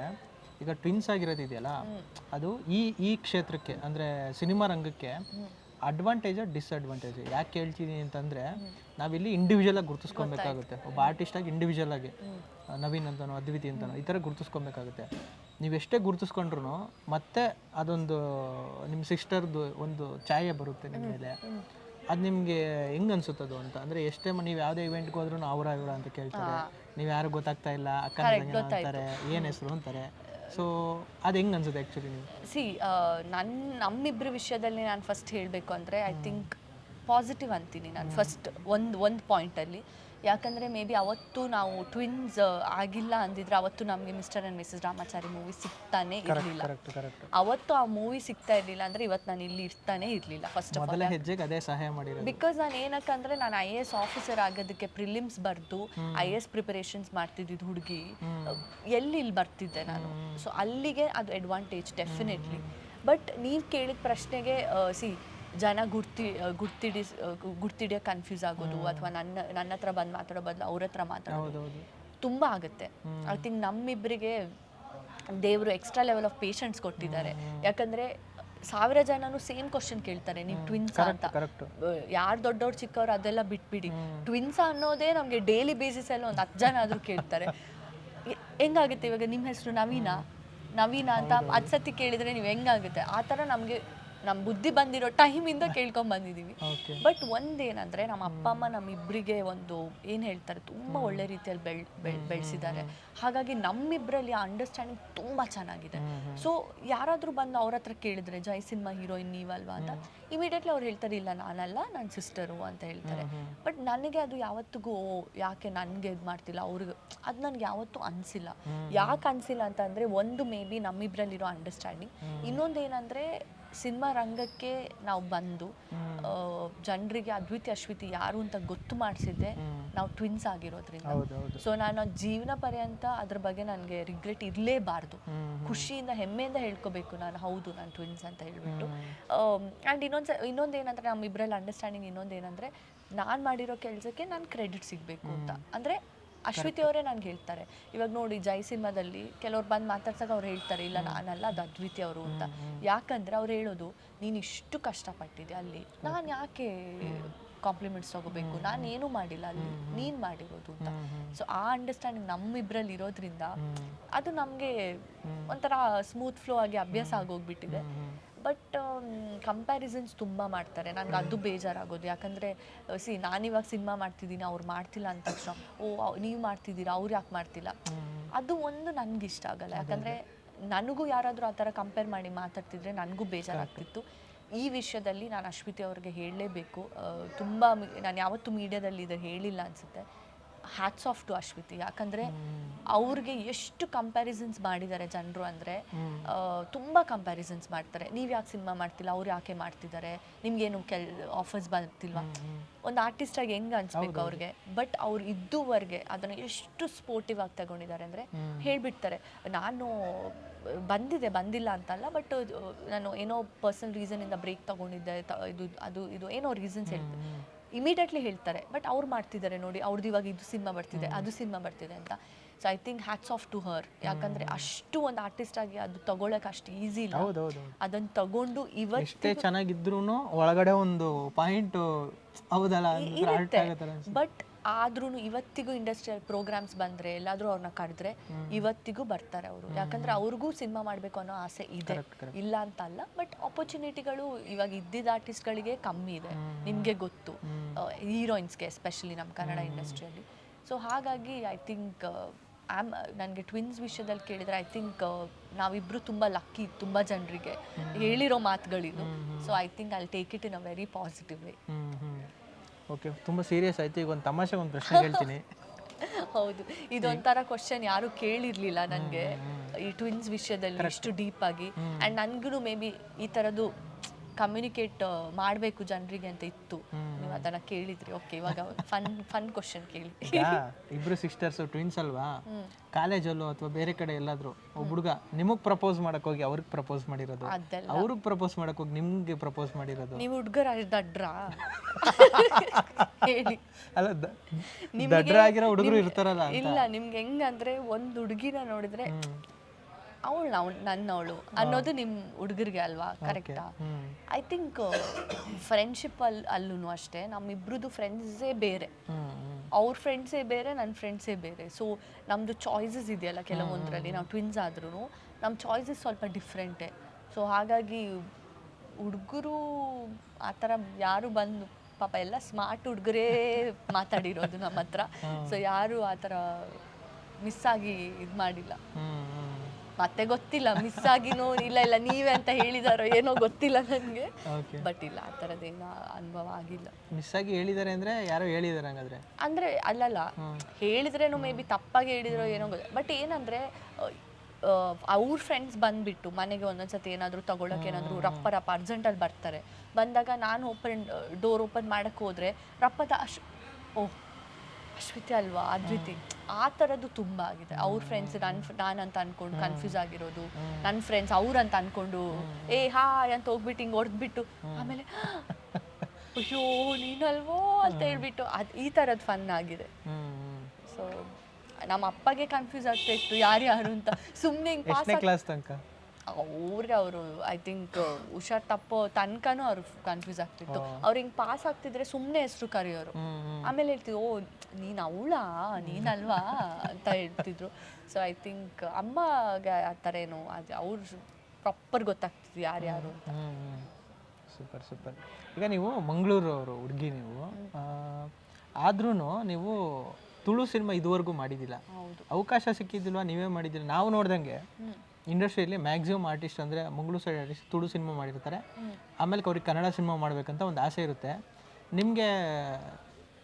ಈಗ ಟ್ವಿನ್ಸ್ ಆಗಿರೋದಿದೆಯಲ್ಲ ಅದು ಈ ಈ ಕ್ಷೇತ್ರಕ್ಕೆ ಅಂದರೆ ಸಿನಿಮಾ ರಂಗಕ್ಕೆ ಅಡ್ವಾಂಟೇಜ್ ಡಿಸ್ಅಡ್ವಾಂಟೇಜ್ ಯಾಕೆ ಹೇಳ್ತೀನಿ ಅಂತಂದರೆ ನಾವಿಲ್ಲಿ ಇಂಡಿವಿಜುವಲ್ ಆಗಿ ಗುರುತಿಸ್ಕೊಬೇಕಾಗುತ್ತೆ. ಒಬ್ಬ ಆರ್ಟಿಸ್ಟ್ ಆಗಿ ಇಂಡಿವಿಜುವಲ್ ಆಗಿ ನವೀನ್ ಅಂತನೋ ಅದ್ವಿತಿ ಅಂತನೋ ಈ ಥರ ಗುರುತಿಸ್ಕೊಬೇಕಾಗುತ್ತೆ. ನೀವು ಎಷ್ಟೇ ಗುರುತಿಸ್ಕೊಂಡ್ರು ಮತ್ತೆ ಅದೊಂದು ನಿಮ್ಮ ಸಿಸ್ಟರ್ದು ಒಂದು ಛಾಯೆ ಬರುತ್ತೆ ನಿಮ್ಮ ಮೇಲೆ. ಅದು ನಿಮಗೆ ಹೆಂಗೆ ಅನ್ಸುತ್ತದು ಅಂತ? ಅಂದರೆ ಎಷ್ಟೇ ನೀವು ಯಾವುದೇ ಇವೆಂಟ್ಗೆ ಹೋದ್ರೂ ಅವರ ಇವರ ಅಂತ ಕೇಳ್ತಾರೆ. ನೀವು ಯಾರು ಗೊತ್ತಾಗ್ತಾ ಇಲ್ಲ ಅಕ್ಕ ಅಂತಾರೆ ಏನ್ ಹೆಸರು ಅಂತಾರೆ. ಸೊ ಅದು ಹೆಂಗೆ ಅನ್ಸುತ್ತೆ ಆ್ಯಕ್ಚುಲಿ ನೀವು ಸಿ ನನ್ನ ನಮ್ಮಿಬ್ಬರ ವಿಷಯದಲ್ಲಿ ನಾನು ಫಸ್ಟ್ ಹೇಳಬೇಕು ಅಂದರೆ ಐ ಥಿಂಕ್ ಪಾಸಿಟಿವ್ ಅಂತೀನಿ ನಾನು ಫಸ್ಟ್ ಒಂದು ಒಂದು ಪಾಯಿಂಟಲ್ಲಿ ಯಾಕಂದರೆ ಮೇ ಬಿ ಅವತ್ತು ನಾವು ಟ್ವಿನ್ಸ್ ಆಗಿಲ್ಲ ಅಂದಿದ್ರೆ ಅವತ್ತು ನಮಗೆ Mr and Mrs Ramachari movie ಸಿಗ್ತಾನೆ ಇರಲಿಲ್ಲ. ಅವತ್ತು ಆ ಮೂವಿ ಸಿಗ್ತಾ ಇರಲಿಲ್ಲ ಅಂದರೆ ಇವತ್ತು ನಾನು ಇಲ್ಲಿ ಇರ್ತಾನೆ ಇರಲಿಲ್ಲ ಫಸ್ಟ್ ಆಫ್ ಆಲ್ ಹೆಜ್ಜೆಗೆ ಅದೇ ಸಹಾಯ ಮಾಡಿರೋದು. ಬಿಕಾಸ್ ನಾನು ಏನಕ್ಕಂದ್ರೆ ನಾನು ಐ ಎ ಎಸ್ ಆಫೀಸರ್ ಆಗೋದಕ್ಕೆ ಪ್ರಿಲಿಮ್ಸ್ ಬರೆದು ಐ ಎ ಎಸ್ ಪ್ರಿಪರೇಷನ್ಸ್ ಮಾಡ್ತಿದ್ದಿದ್ದು ಹುಡುಗಿ ಎಲ್ಲಿ ಇಲ್ಲಿ ಬರ್ತಿದ್ದೆ ನಾನು. ಸೊ ಅಲ್ಲಿಗೆ ಅದು ಅಡ್ವಾಂಟೇಜ್ ಡೆಫಿನೆಟ್ಲಿ ಬಟ್ ನೀವು ಕೇಳಿದ ಪ್ರಶ್ನೆಗೆ ಸಿ ಜನ ಗುರ್ತಿ ಗುರ್ತಿಡಿ ಗುರ್ತಿಡಿಸ್ ಗುರ್ತಿಡಿಯೋ ಕನ್ಫ್ಯೂಸ್ ಆಗೋದು ಅಥವಾ ನನ್ನ ನನ್ನ ಹತ್ರ ಬಂದು ಮಾತಾಡೋ ಬದಲು ಅವ್ರ ಹತ್ರ ಮಾತಾಡೋದು. ತುಂಬಾ ಆಗುತ್ತೆ. ಐ ಥಿಂಕ್ ನಮ್ಮಿಬ್ಬರಿಗೆ ದೇವರು ಎಕ್ಸ್ಟ್ರಾ ಲೆವೆಲ್ ಆಫ್ ಪೇಷನ್ಸ್ ಕೊಟ್ಟಿದ್ದಾರೆ. ಯಾಕಂದ್ರೆ ಸಾವಿರ ಜನನು ಸೇಮ್ ಕ್ವಶನ್ ಕೇಳ್ತಾರೆ ನೀವು ಟ್ವಿನ್ಸ್ ಅಂತ. ಯಾರು ದೊಡ್ಡವ್ರು ಚಿಕ್ಕವ್ರು ಅದೆಲ್ಲ ಬಿಟ್ಬಿಡಿ. ಟ್ವಿನ್ಸ್ ಅನ್ನೋದೇ ನಮಗೆ ಡೈಲಿ ಬೇಸಿಸಲ್ಲಿ ಒಂದು ಹತ್ತು ಜನ ಆದರೂ ಕೇಳ್ತಾರೆ. ಹೆಂಗಾಗುತ್ತೆ ಇವಾಗ ನಿಮ್ಮ ಹೆಸರು ನವೀನ? ನವೀನ ಅಂತ ಹತ್ತು ಸತಿ ಕೇಳಿದ್ರೆ ನೀವು ಹೆಂಗಾಗುತ್ತೆ? ಆ ಥರ ನಮಗೆ ನಮ್ಮ ಬುದ್ಧಿ ಬಂದಿರೋ ಟೈಮಿಂದ ಕೇಳ್ಕೊಂಡ್ ಬಂದಿದ್ದೀವಿ ಓಕೆ ಬಟ್ ಒಂದೇನಂದ್ರೆ ನಮ್ಮ ಅಪ್ಪ ಅಮ್ಮ ನಮ್ಮಿಬ್ಬರಿಗೆ ಒಂದು ಏನು ಹೇಳ್ತಾರೆ ತುಂಬ ಒಳ್ಳೆ ರೀತಿಯಲ್ಲಿ ಬೆಳ್ ಬೆಳೆಸಿದ್ದಾರೆ. ಹಾಗಾಗಿ ನಮ್ಮಿಬ್ಬರಲ್ಲಿ ಆ ಅಂಡರ್ಸ್ಟ್ಯಾಂಡಿಂಗ್ ತುಂಬ ಚೆನ್ನಾಗಿದೆ. ಸೊ ಯಾರಾದರೂ ಬಂದು ಅವ್ರ ಹತ್ರ ಕೇಳಿದ್ರೆ ಜೈ ಸಿನಿಮಾ ಹೀರೋಯಿನ್ ನೀವಲ್ವಾ? ಅಂತ ಇಮಿಡಿಯೇಟ್ಲಿ ಅವ್ರು ಹೇಳ್ತಾರೆ ಇಲ್ಲ ನಾನಲ್ಲ ನನ್ನ ಸಿಸ್ಟರು ಅಂತ ಹೇಳ್ತಾರೆ. ಬಟ್ ನನಗೆ ಅದು ಯಾವತ್ತಿಗೂ ಯಾಕೆ ನನಗೆ ಇದು ಮಾಡ್ತಿಲ್ಲ? ಅವ್ರಿಗೆ ಅದು ನನಗೆ ಯಾವತ್ತೂ ಅನಿಸಿಲ್ಲ. ಯಾಕೆ ಅನಿಸಿಲ್ಲ ಅಂತಂದರೆ ಒಂದು ಮೇ ಬಿ ನಮ್ಮಿಬ್ಬರಲ್ಲಿರೋ ಅಂಡರ್ಸ್ಟ್ಯಾಂಡಿಂಗ್ ಇನ್ನೊಂದು ಏನಂದರೆ ಸಿನಿಮಾ ರಂಗಕ್ಕೆ ನಾವು ಬಂದು ಜನರಿಗೆ ಅದ್ವಿತಿ ಅಶ್ವಿತಿ ಯಾರು ಅಂತ ಗೊತ್ತು ಮಾಡಿಸಿದ್ದೆ. ನಾವು ಟ್ವಿನ್ಸ್ ಆಗಿರೋದ್ರಿಂದ. ಸೊ ನಾನು ಜೀವನ ಪರ್ಯಂತ ಅದ್ರ ಬಗ್ಗೆ ನನಗೆ ರಿಗ್ರೆಟ್ ಇರಲೇಬಾರ್ದು. ಖುಷಿಯಿಂದ ಹೆಮ್ಮೆಯಿಂದ ಹೇಳ್ಕೋಬೇಕು ನಾನು. ಹೌದು ನಾನು ಟ್ವಿನ್ಸ್ ಅಂತ ಹೇಳ್ಬಿಟ್ಟು. ಆ್ಯಂಡ್ ಇನ್ನೊಂದು ಇನ್ನೊಂದು ಏನಂದ್ರೆ ನಮ್ಮಿಬ್ಬರಲ್ಲಿ ಅಂಡರ್ಸ್ಟ್ಯಾಂಡಿಂಗ್ ಇನ್ನೊಂದು ಏನಂದರೆ ನಾನು ಮಾಡಿರೋ ಕೆಲಸಕ್ಕೆ ನಾನು ಕ್ರೆಡಿಟ್ ಸಿಗಬೇಕು ಅಂತ. ಅಂದರೆ ಅಶ್ವಿತಿ ಅವರೇ ನನ್ಗೆ ಹೇಳ್ತಾರೆ. ಇವಾಗ ನೋಡಿ ಜೈ ಸಿನಿಮಾದಲ್ಲಿ ಕೆಲವ್ರು ಬಂದು ಮಾತಾಡ್ಸಾಗ ಅವ್ರು ಹೇಳ್ತಾರೆ ಇಲ್ಲ ನಾನಲ್ಲ ಅದು ಅದ್ವಿತಿ ಅವರು ಅಂತ. ಯಾಕಂದ್ರೆ ಅವ್ರು ಹೇಳೋದು ನೀನು ಇಷ್ಟು ಕಷ್ಟಪಟ್ಟಿದ್ದೆ ಅಲ್ಲಿ ನಾನು ಯಾಕೆ ಕಾಂಪ್ಲಿಮೆಂಟ್ಸ್ ತಗೋಬೇಕು? ನಾನು ಏನೂ ಮಾಡಿಲ್ಲ ಅಲ್ಲಿ ನೀನ್ ಮಾಡಿರೋದು ಅಂತ. ಸೊ ಆ ಅಂಡರ್ಸ್ಟ್ಯಾಂಡಿಂಗ್ ನಮ್ಮಿಬ್ರಲ್ಲಿ ಇರೋದ್ರಿಂದ ಅದು ನಮಗೆ ಒಂಥರ ಸ್ಮೂತ್ ಫ್ಲೋ ಆಗಿ ಅಭ್ಯಾಸ ಆಗೋಗ್ಬಿಟ್ಟಿದೆ. ಬಟ್ ಕಂಪ್ಯಾರಿಸನ್ಸ್ ತುಂಬ ಮಾಡ್ತಾರೆ. ನನಗೆ ಅದು ಬೇಜಾರಾಗೋದು. ಯಾಕಂದರೆ ಸಿ ನಾನಿವಾಗ ಸಿನಿಮಾ ಮಾಡ್ತಿದ್ದೀನಿ ಅವ್ರು ಮಾಡ್ತಿಲ್ಲ ಅಂತ ತಕ್ಷಣ ಓ ನೀವು ಮಾಡ್ತಿದ್ದೀರಾ ಅವ್ರು ಯಾಕೆ ಮಾಡ್ತಿಲ್ಲ? ಅದು ಒಂದು ನನಗೆ ಇಷ್ಟ ಆಗಲ್ಲ. ಯಾಕಂದರೆ ನನಗೂ ಯಾರಾದರೂ ಆ ಥರ ಕಂಪೇರ್ ಮಾಡಿ ಮಾತಾಡ್ತಿದ್ರೆ ನನಗೂ ಬೇಜಾರಾಗ್ತಿತ್ತು. ಈ ವಿಷಯದಲ್ಲಿ ನಾನು ಅಶ್ವಿತಿ ಅವ್ರಿಗೆ ಹೇಳಲೇಬೇಕು. ತುಂಬ ನಾನು ಯಾವತ್ತೂ ಮೀಡಿಯಾದಲ್ಲಿ ಇದು ಹೇಳಿಲ್ಲ ಅನಿಸುತ್ತೆ. ಹ್ಯಾಟ್ಸ್ ಆಫ್ ಟು ಅಶ್ವಿತಿ ಯಾಕಂದರೆ ಅವ್ರಿಗೆ ಎಷ್ಟು ಕಂಪ್ಯಾರಿಸನ್ಸ್ ಮಾಡಿದ್ದಾರೆ ಜನರು ಅಂದರೆ ತುಂಬ ಕಂಪ್ಯಾರಿಸನ್ಸ್ ಮಾಡ್ತಾರೆ. ನೀವು ಯಾಕೆ ಸಿನಿಮಾ ಮಾಡ್ತಿಲ್ಲ? ಅವ್ರು ಯಾಕೆ ಮಾಡ್ತಿದ್ದಾರೆ? ನಿಮ್ಗೇನು ಕೆಲ್ ಆಫರ್ಸ್ ಬರ್ತಿಲ್ವಾ? ಒಂದು ಆರ್ಟಿಸ್ಟಾಗಿ ಹೆಂಗೆ ಅನ್ಸ್ಬೇಕು ಅವ್ರಿಗೆ? ಬಟ್ ಅವ್ರು ಇದ್ದುವರೆಗೆ ಅದನ್ನು ಎಷ್ಟು ಸ್ಪೋರ್ಟಿವ್ ಆಗಿ ತಗೊಂಡಿದ್ದಾರೆ ಅಂದರೆ ಹೇಳ್ಬಿಡ್ತಾರೆ. ನಾನು ಬಂದಿದೆ ಬಂದಿಲ್ಲ ಅಂತಲ್ಲ ಬಟ್ ನಾನು ಏನೋ ಪರ್ಸನಲ್ ಇಂದ ಬ್ರೇಕ್ ತಗೊಂಡಿದ್ದೆ ಇದು ಅದು ಇದು ಏನೋ ರೀಸನ್ಸ್ ಹೇಳ್ತಾರೆ ಇಮಿಡಿಯೇಟ್ಲಿ ಹೇಳ್ತಾರೆ. ಬಟ್ ಅವ್ರು ಮಾಡ್ತಿದ್ದಾರೆ ನೋಡಿ ಅವ್ರದ್ದು ಇವಾಗ ಇದು ಸಿನಿಮಾ ಬರ್ತಿದೆ ಅದು ಸಿನಿಮಾ ಬರ್ತಿದೆ ಅಂತ. So I think hats off to her ಯಾಕಂದ್ರೆ ಅಷ್ಟು ಒಂದು ಆರ್ಟಿಸ್ಟ್ ಆಗಿ ಅದು ತಗೊಳಕ್ ಅಷ್ಟು ಈಸಿ ಇಲ್ಲ. ಹೌದು ಹೌದು ಅದನ್ನ ತಗೊಂಡು ಇವತ್ತು ಚೆನ್ನಾಗಿದ್ರು ಒಳಗಡೆ ಒಂದು ಪಾಯಿಂಟ್ ಹೌದಲ್ಲ. ಬಟ್ ಆದ್ರೂ ಇವತ್ತಿಗೂ ಇಂಡಸ್ಟ್ರಿಯಲ್ ಪ್ರೋಗ್ರಾಮ್ಸ್ ಬಂದ್ರೆ ಎಲ್ಲಾದ್ರೂ ಅವ್ರನ್ನ ಕರೆದ್ರೆ ಇವತ್ತಿಗೂ ಬರ್ತಾರೆ ಅವರು. ಯಾಕಂದ್ರೆ ಅವ್ರಿಗೂ ಸಿನಿಮಾ ಮಾಡಬೇಕು ಅನ್ನೋ ಆಸೆ ಇದೆ. ಇಲ್ಲ ಅಂತ ಅಲ್ಲ ಬಟ್ ಆಪರ್ಚುನಿಟಿಗಳು ಇವಾಗ ಇದ್ದಿದ್ದ ಆರ್ಟಿಸ್ಟ್ಗಳಿಗೆ ಕಮ್ಮಿ ಇದೆ. ನಿಮಗೆ ಗೊತ್ತು. ಹೀರೋಯಿನ್ಸ್ಗೆ ಎಸ್ಪೆಷಲಿ ನಮ್ಮ ಕನ್ನಡ ಇಂಡಸ್ಟ್ರಿಯಲ್ಲಿ ಸೊ ಹಾಗಾಗಿ ಐ ಥಿಂಕ್ ಆಮ್ ನನಗೆ ಟ್ವಿನ್ಸ್ ವಿಷಯದಲ್ಲಿ ಕೇಳಿದ್ರೆ ಐ ಥಿಂಕ್ ನಾವಿಬ್ರು ತುಂಬ ಲಕ್ಕಿ ತುಂಬ ಜನರಿಗೆ ಹೇಳಿರೋ ಮಾತುಗಳಿದು. So I think I take it in a very positive way okay ತುಂಬ ಸೀರಿಯಸ್ ಆಯ್ತು. ಈಗ ಒಂದು ತಮಾಷೆ ಒಂದು ಪ್ರಶ್ನೆ ಹೇಳ್ತೀನಿ [laughs] ಹೌದು. ಇದೊಂಥರ ಕ್ವಶನ್ ಯಾರು ಕೇಳಿರ್ಲಿಲ್ಲ ನನಗೆ ಈ ಟ್ವಿನ್ಸ್ ವಿಷಯದಲ್ಲಿ ಇಷ್ಟು ಡೀಪ್ ಆಗಿ. ಅಂಡ್ ನನಗೂ ಮೇ ಬಿ ಈ ಥರದ್ದು ಕಮ್ಯುನಿಕೇಟ್ ಮಾಡಬೇಕು ಜನರಿಗೆ ಅಂತ ಇತ್ತು. ನೀವು ಅದನ್ನ ಕೇಳಿದ್ರಿ. ಓಕೆ ಇವಾಗ ಫನ್ ಫನ್ ಕ್ವಶನ್ ಕೇಳಿ. ಈಗ ಇಬ್ರು ಸಿಸ್ಟರ್ಸ್ ಟ್ವಿನ್ಸ್ ಅಲ್ವಾ? ಕಾಲೇಜಲ್ಲೂ ಅಥವಾ ಬೇರೆ ಕಡೆ ಎಲ್ಲಾದ್ರೂ ಒಬ್ಬ ಹುಡುಗ ನಿಮಗ್ ಪ್ರಪೋಸ್ ಮಾಡಕ್ ಹೋಗಿ ಅವ್ರಿಗೆ ಪ್ರಪೋಸ್ ಮಾಡಿರೋದು? ಅವ್ರಿಗ್ ಅವ್ರಿಗೆ ಪ್ರಪೋಸ್ ಮಾಡಕ್ ಹೋಗಿ ನಿಮ್ಗೆ ಪ್ರಪೋಸ್ ಮಾಡಿರೋದು? ನೀವು ಹುಡುಗರ ಹೇಳಿ. ಅಲ್ಲ ದ- ದಡ್ರ ಆಗಿರೋ ಹುಡುಗರು ಇರ್ತಾರಲ್ಲ ಅಂತ. ಇಲ್ಲ ನಿಮ್ಗೆ ಹೆಂಗಂದ್ರೆ ಒಂದ್ ಹುಡುಗಿನ ನೋಡಿದ್ರೆ ಅವಳು ನಾವು ನನ್ನವಳು ಅನ್ನೋದು ನಿಮ್ಮ ಹುಡುಗರಿಗೆ ಅಲ್ವಾ? ಕರೆಕ್ಟಾ ಐ ಥಿಂಕ್ ಫ್ರೆಂಡ್ಶಿಪ್ ಅಲ್ಲಿ ಅಲ್ಲೂ ಅಷ್ಟೇ. ನಮ್ಮಿಬ್ರದ್ದು ಫ್ರೆಂಡ್ಸೇ ಬೇರೆ. ಅವ್ರ ಫ್ರೆಂಡ್ಸೇ ಬೇರೆ ನನ್ನ ಫ್ರೆಂಡ್ಸೇ ಬೇರೆ. ಸೊ ನಮ್ಮದು ಚಾಯ್ಸಸ್ ಇದೆಯಲ್ಲ ಕೆಲವೊಂದರಲ್ಲಿ. ನಾವು ಟ್ವಿನ್ಸ್ ಆದ್ರೂ ನಮ್ಮ ಚಾಯ್ಸಸ್ ಸ್ವಲ್ಪ ಡಿಫ್ರೆಂಟೇ ಸೊ ಹಾಗಾಗಿ ಹುಡುಗರು ಆ ಥರ ಯಾರು ಬಂದು ಪಾಪ ಎಲ್ಲ ಸ್ಮಾರ್ಟ್ ಹುಡುಗರೇ ಮಾತಾಡಿರೋದು ನಮ್ಮ ಹತ್ರ ಸೊ ಯಾರು ಆ ಥರ ಮಿಸ್ ಆಗಿ ಇದು ಮಾಡಿಲ್ಲ. ಮತ್ತೆ ಗೊತ್ತಿಲ್ಲ ಮಿಸ್ ಆಗಿನೋ ಇಲ್ಲ ಇಲ್ಲ ನೀವೇ ಅಂತ ಹೇಳಿದಾರೋ ಏನೋ ಗೊತ್ತಿಲ್ಲ ನನಗೆ ಓಕೆ ಬಟ್ ಇಲ್ಲ ಆ ಥರದ್ದೇನು ಅನುಭವ ಆಗಿಲ್ಲ. ಮಿಸ್ ಆಗಿ ಹೇಳಿದಾರೆ ಅಂದ್ರೆ ಯಾರೋ ಹೇಳಿದಾರೆ ಹಂಗಾದ್ರೆ? ಅಂದ್ರೆ ಅಲ್ಲಲ್ಲ ಹೇಳಿದ್ರೇನು ಮೇ ಬಿ ತಪ್ಪಾಗಿ ಹೇಳಿದ್ರೋ ಏನೋ ಬಟ್ ಏನಂದ್ರೆ ಅವ್ರ ಫ್ರೆಂಡ್ಸ್ ಬಂದ್ಬಿಟ್ಟು ಮನೆಗೆ ಒಂದೊಂದ್ಸತಿ ಏನಾದರೂ ತಗೊಳಕ್ಕೆ ಏನಾದರೂ ರಪ್ಪ ರಪ್ಪ ಅರ್ಜೆಂಟಲ್ಲಿ ಬರ್ತಾರೆ. ಬಂದಾಗ ನಾನು ಓಪನ್ ಡೋರ್ ಓಪನ್ ಮಾಡಕ್ಕೆ ಹೋದ್ರೆ ರಪ್ಪದ ಅಷ್ಟು ಓ ಅಶ್ವಿತಿ ಅಲ್ವಾ? ಅದ್ವಿತಿ. ಆ ಥರದ್ದು ತುಂಬ ಆಗಿದೆ. ಅವ್ರ ಫ್ರೆಂಡ್ಸ್ ನನ್ನ ಅಂತ ಅನ್ಕೊಂಡು ಕನ್ಫ್ಯೂಸ್ ಆಗಿರೋದು ನನ್ನ ಫ್ರೆಂಡ್ಸ್ ಅವ್ರಂತ ಅನ್ಕೊಂಡು ಏ ಹಾಯ್ ಅಂತ ಹೋಗ್ಬಿಟ್ಟು ಹಿಂಗೆ ಹೊಡೆದ್ಬಿಟ್ಟು ಆಮೇಲೆ ಅಯ್ಯೋ ನೀನಲ್ವೋ? ಅಂತ ಹೇಳ್ಬಿಟ್ಟು ಅದು ಈ ಥರದ್ದು ಫನ್ ಆಗಿದೆ. ಸೊ ನಮ್ಮ ಅಪ್ಪಗೆ ಕನ್ಫ್ಯೂಸ್ ಆಗ್ತಾ ಇತ್ತು ಯಾರ್ಯಾರು ಅಂತ. ಸುಮ್ಮನೆ ಹಿಂಗೆ ಪಾಸ್ ಕ್ಲಾಸ್ ತನಕ? ಅವ್ರಿಗೆ ಅವರು ಐ ಥಿಂಕ್ ಹುಷಾರ್ ತಪ್ಪೋ ತನಕನೂ ಅವ್ರು ಕನ್ಫ್ಯೂಸ್ ಆಗ್ತಿತ್ತು. ಅವ್ರು ಹಿಂಗೆ ಪಾಸ್ ಆಗ್ತಿದ್ರೆ ಸುಮ್ಮನೆ ಹೆಸರು ಕರೆಯೋರು. ಆಮೇಲೆ ಹೇಳ್ತಿದ್ರು ಓ ನೀನು ಅವಳಾ? ನೀನಲ್ವಾ ಅಂತ ಹೇಳ್ತಿದ್ರು. ಸೊ ಐ ಥಿಂಕ್ ಅಮ್ಮಗೆ ಆ ಥರ ಏನು ಅದು ಅವ್ರು ಪ್ರಾಪರ್ ಗೊತ್ತಾಗ್ತಿದ್ರು ಯಾರ್ಯಾರು ಅಂತ. Super super. ಈಗ ನೀವು ಮಂಗಳೂರು ಅವರು ಹುಡುಗಿ ನೀವು ಆದ್ರೂ ನೀವು ತುಳು ಸಿನಿಮಾ ಇದುವರೆಗೂ ಮಾಡಿದಿಲ್ಲ. ಅವಕಾಶ ಸಿಕ್ಕಿದ್ದಿಲ್ವಾ? ನೀವೇ ಮಾಡಿದಿಲ್ಲ. ನಾವು ನೋಡ್ದಂಗೆ. ಇಂಡಸ್ಟ್ರಿಯಲ್ಲಿ ಮ್ಯಾಕ್ಸಿಮಮ್ ಆರ್ಟಿಸ್ಟ್ ಅಂದರೆ Mangalore side artist Tulu cinema ಮಾಡಿರ್ತಾರೆ. ಆಮೇಲೆ ಅವ್ರಿಗೆ ಕನ್ನಡ ಸಿನಿಮಾ ಮಾಡಬೇಕಂತ ಒಂದು ಆಸೆ ಇರುತ್ತೆ. ನಿಮಗೆ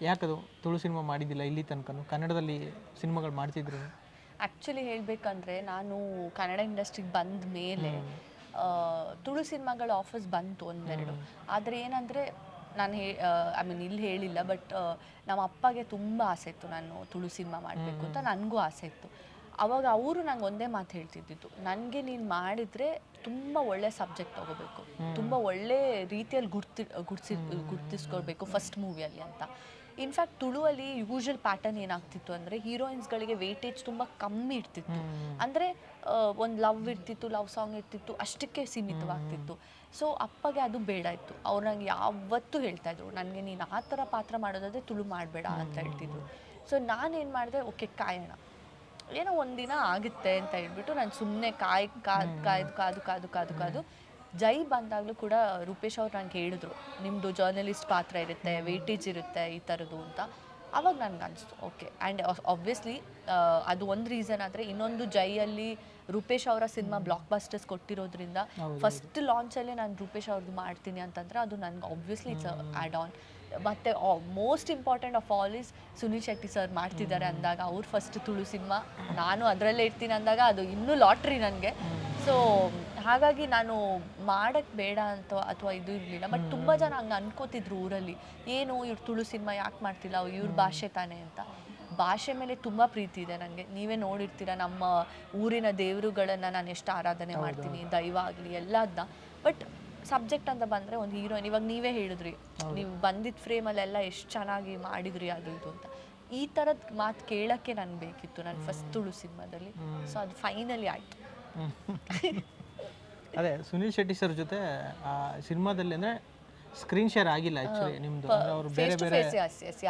ಯಾಕದು ತುಳು ಸಿನಿಮಾ ಮಾಡಿದ್ದಿಲ್ಲ ಇಲ್ಲಿ ತನಕನೂ? ಕನ್ನಡದಲ್ಲಿ ಸಿನಿಮಾಗಳು ಮಾಡ್ತಿದ್ರು? ಆ್ಯಕ್ಚುಲಿ ಹೇಳಬೇಕಂದ್ರೆ ನಾನು ಕನ್ನಡ ಇಂಡಸ್ಟ್ರಿಗೆ ಬಂದ ಮೇಲೆ ತುಳು ಸಿನಿಮಾಗಳ ಆಫರ್ಸ್ ಬಂತು ಒಂದೆರಡು. ಆದರೆ ಏನಂದರೆ ನಾನು ಹೇ ಐ ಮೀನ್ ಇಲ್ಲಿ ಹೇಳಿಲ್ಲ ಬಟ್ ನಮ್ಮ ಅಪ್ಪಗೆ ತುಂಬ ಆಸೆ ಇತ್ತು ನಾನು ತುಳು ಸಿನಿಮಾ ಮಾಡಬೇಕು ಅಂತ. ನನಗೂ ಆಸೆ ಇತ್ತು. ಅವಾಗ ಅವರು ನಂಗೆ ಒಂದೇ ಮಾತು ಹೇಳ್ತಿದ್ದಿದ್ದು ನನಗೆ ನೀನು ಮಾಡಿದರೆ ತುಂಬ ಒಳ್ಳೆ ಸಬ್ಜೆಕ್ಟ್ ತಗೋಬೇಕು. ತುಂಬ ಒಳ್ಳೆ ರೀತಿಯಲ್ಲಿ ಗುರ್ತಿ ಗುರ್ಸಿ ಗುರ್ತಿಸ್ಕೊಳ್ಬೇಕು ಫಸ್ಟ್ ಮೂವಿಯಲ್ಲಿ ಅಂತ. ಇನ್ಫ್ಯಾಕ್ಟ್ ತುಳುವಲ್ಲಿ ಯೂಶಲ್ ಪ್ಯಾಟರ್ನ್ ಏನಾಗ್ತಿತ್ತು ಅಂದರೆ ಹೀರೋಯಿನ್ಸ್ಗಳಿಗೆ ವೇಟೇಜ್ ತುಂಬ ಕಮ್ಮಿ ಇರ್ತಿತ್ತು. ಅಂದರೆ ಒಂದು ಲವ್ ಇರ್ತಿತ್ತು ಲವ್ ಸಾಂಗ್ ಇರ್ತಿತ್ತು ಅಷ್ಟಕ್ಕೆ ಸೀಮಿತವಾಗ್ತಿತ್ತು. ಸೊ ಅಪ್ಪಗೆ ಅದು ಬೇಡ ಇತ್ತು. ಅವ್ರು ನಂಗೆ ಯಾವತ್ತೂ ಹೇಳ್ತಾ ಇದ್ರು ನನಗೆ ನೀನು ಆ ಥರ ಪಾತ್ರ ಮಾಡೋದಾದ್ರೆ ತುಳು ಮಾಡಬೇಡ ಅಂತ ಹೇಳ್ತಿದ್ರು. ಸೊ ನಾನೇನು ಮಾಡಿದೆ ಓಕೆ ಕಾಯೋಣ. ಏನೋ ಒಂದಿನ ಆಗುತ್ತೆ ಅಂತ ಹೇಳ್ಬಿಟ್ಟು ನಾನು ಸುಮ್ಮನೆ ಕಾಯ್ ಕಾದ್ ಕಾಯ್ದು ಕಾದು ಕಾದು ಕಾದು ಕಾದು ಜೈ ಬಂದಾಗಲೂ ಕೂಡ ರೂಪೇಶ್ ಅವ್ರು ನಂಗೆ ಹೇಳಿದ್ರು ನಿಮ್ಮದು ಜರ್ನಲಿಸ್ಟ್ ಪಾತ್ರ ಇರುತ್ತೆ ವೇಟೇಜ್ ಇರುತ್ತೆ ಈ ಥರದ್ದು ಅಂತ. ಅವಾಗ ನನಗೆ ಅನಿಸ್ತು ಓಕೆ. ಆ್ಯಂಡ್ ಆಬ್ವಿಯಸ್ಲಿ ಅದು ಒಂದು ರೀಸನ್ ಆದರೆ ಇನ್ನೊಂದು ಜೈಯಲ್ಲಿ ರೂಪೇಶ್ ಅವರ ಸಿನಿಮಾ ಬ್ಲಾಕ್ ಬಸ್ಟರ್ಸ್ ಕೊಟ್ಟಿರೋದ್ರಿಂದ ಫಸ್ಟ್ ಲಾಂಚಲ್ಲೇ ನಾನು ರೂಪೇಶ್ ಅವ್ರದ್ದು ಮಾಡ್ತೀನಿ ಅಂತಂದ್ರೆ ಅದು ನನಗೆ ಆಬ್ವಿಯಸ್ಲಿ ಇಟ್ಸ್ ಆ್ಯಡ್ ಆನ್ ಮತ್ತು most important of all is Sunil Shetty sir ಮಾಡ್ತಿದ್ದಾರೆ ಅಂದಾಗ. ಅವ್ರು ಫಸ್ಟ್ ತುಳು ಸಿನಿಮಾ. ನಾನು ಅದರಲ್ಲೇ ಇರ್ತೀನಿ ಅಂದಾಗ ಅದು ಇನ್ನೂ ಲಾಟ್ರಿ ನನಗೆ. ಸೊ ಹಾಗಾಗಿ ನಾನು ಮಾಡಕ್ಕೆ ಬೇಡ ಅಂತ ಅಥವಾ ಇದು ಇರಲಿಲ್ಲ. ಬಟ್ ತುಂಬ ಜನ ಹಂಗೆ ಅನ್ಕೋತಿದ್ರು ಊರಲ್ಲಿ. ಏನು ಇವ್ರು ತುಳು ಸಿನಿಮಾ ಯಾಕೆ ಮಾಡ್ತಿಲ್ಲ? ಇವ್ರ ಭಾಷೆ ತಾನೇ ಅಂತ. ಭಾಷೆ ಮೇಲೆ ತುಂಬ ಪ್ರೀತಿ ಇದೆ ನನಗೆ ನೀವೇ ನೋಡಿರ್ತೀರ ನಮ್ಮ ಊರಿನ ದೇವರುಗಳನ್ನು ನಾನು ಎಷ್ಟು ಆರಾಧನೆ ಮಾಡ್ತೀನಿ ದೈವ ಆಗಲಿ ಎಲ್ಲದನ್ನ ಬಟ್ ಸಬ್ಜೆಕ್ಟ್ ಅಂತ ಬಂದರೆ ಒಂದು ಹೀರೋಯಿನ್ ಇವಾಗ ನೀವೇ ಹೇಳಿದ್ರಿ ನೀವು ಬಂದಿದ್ದ ಫ್ರೇಮಲ್ಲೆಲ್ಲ ಎಷ್ಟು ಚೆನ್ನಾಗಿ ಮಾಡಿದ್ರಿ ಅದು ಇದು ಅಂತ. ಈ ಥರದ ಮಾತು ಕೇಳೋಕ್ಕೆ ನಾನು ಬೇಕಿತ್ತು ನಾನು ಫಸ್ಟ್ ತುಳು ಸಿನಿಮಾದಲ್ಲಿ. ಸೊ ಅದು ಫೈನಲಿ ಆಯಿತು. ಅದೇ ಸುನೀಲ್ ಶೆಟ್ಟಿ ಸರ್ ಜೊತೆ ಆ ಸಿನಿಮಾದಲ್ಲಿ ಅಂದರೆ ಸ್ಕ್ರೀನ್ ಶೇರ್ ಆಗಿಲ್ಲ ಆ್ಯಕ್ಚುಲಿ ನಿಮ್ಮದು ಅವರು ಬೇರೆ ಬೇರೆ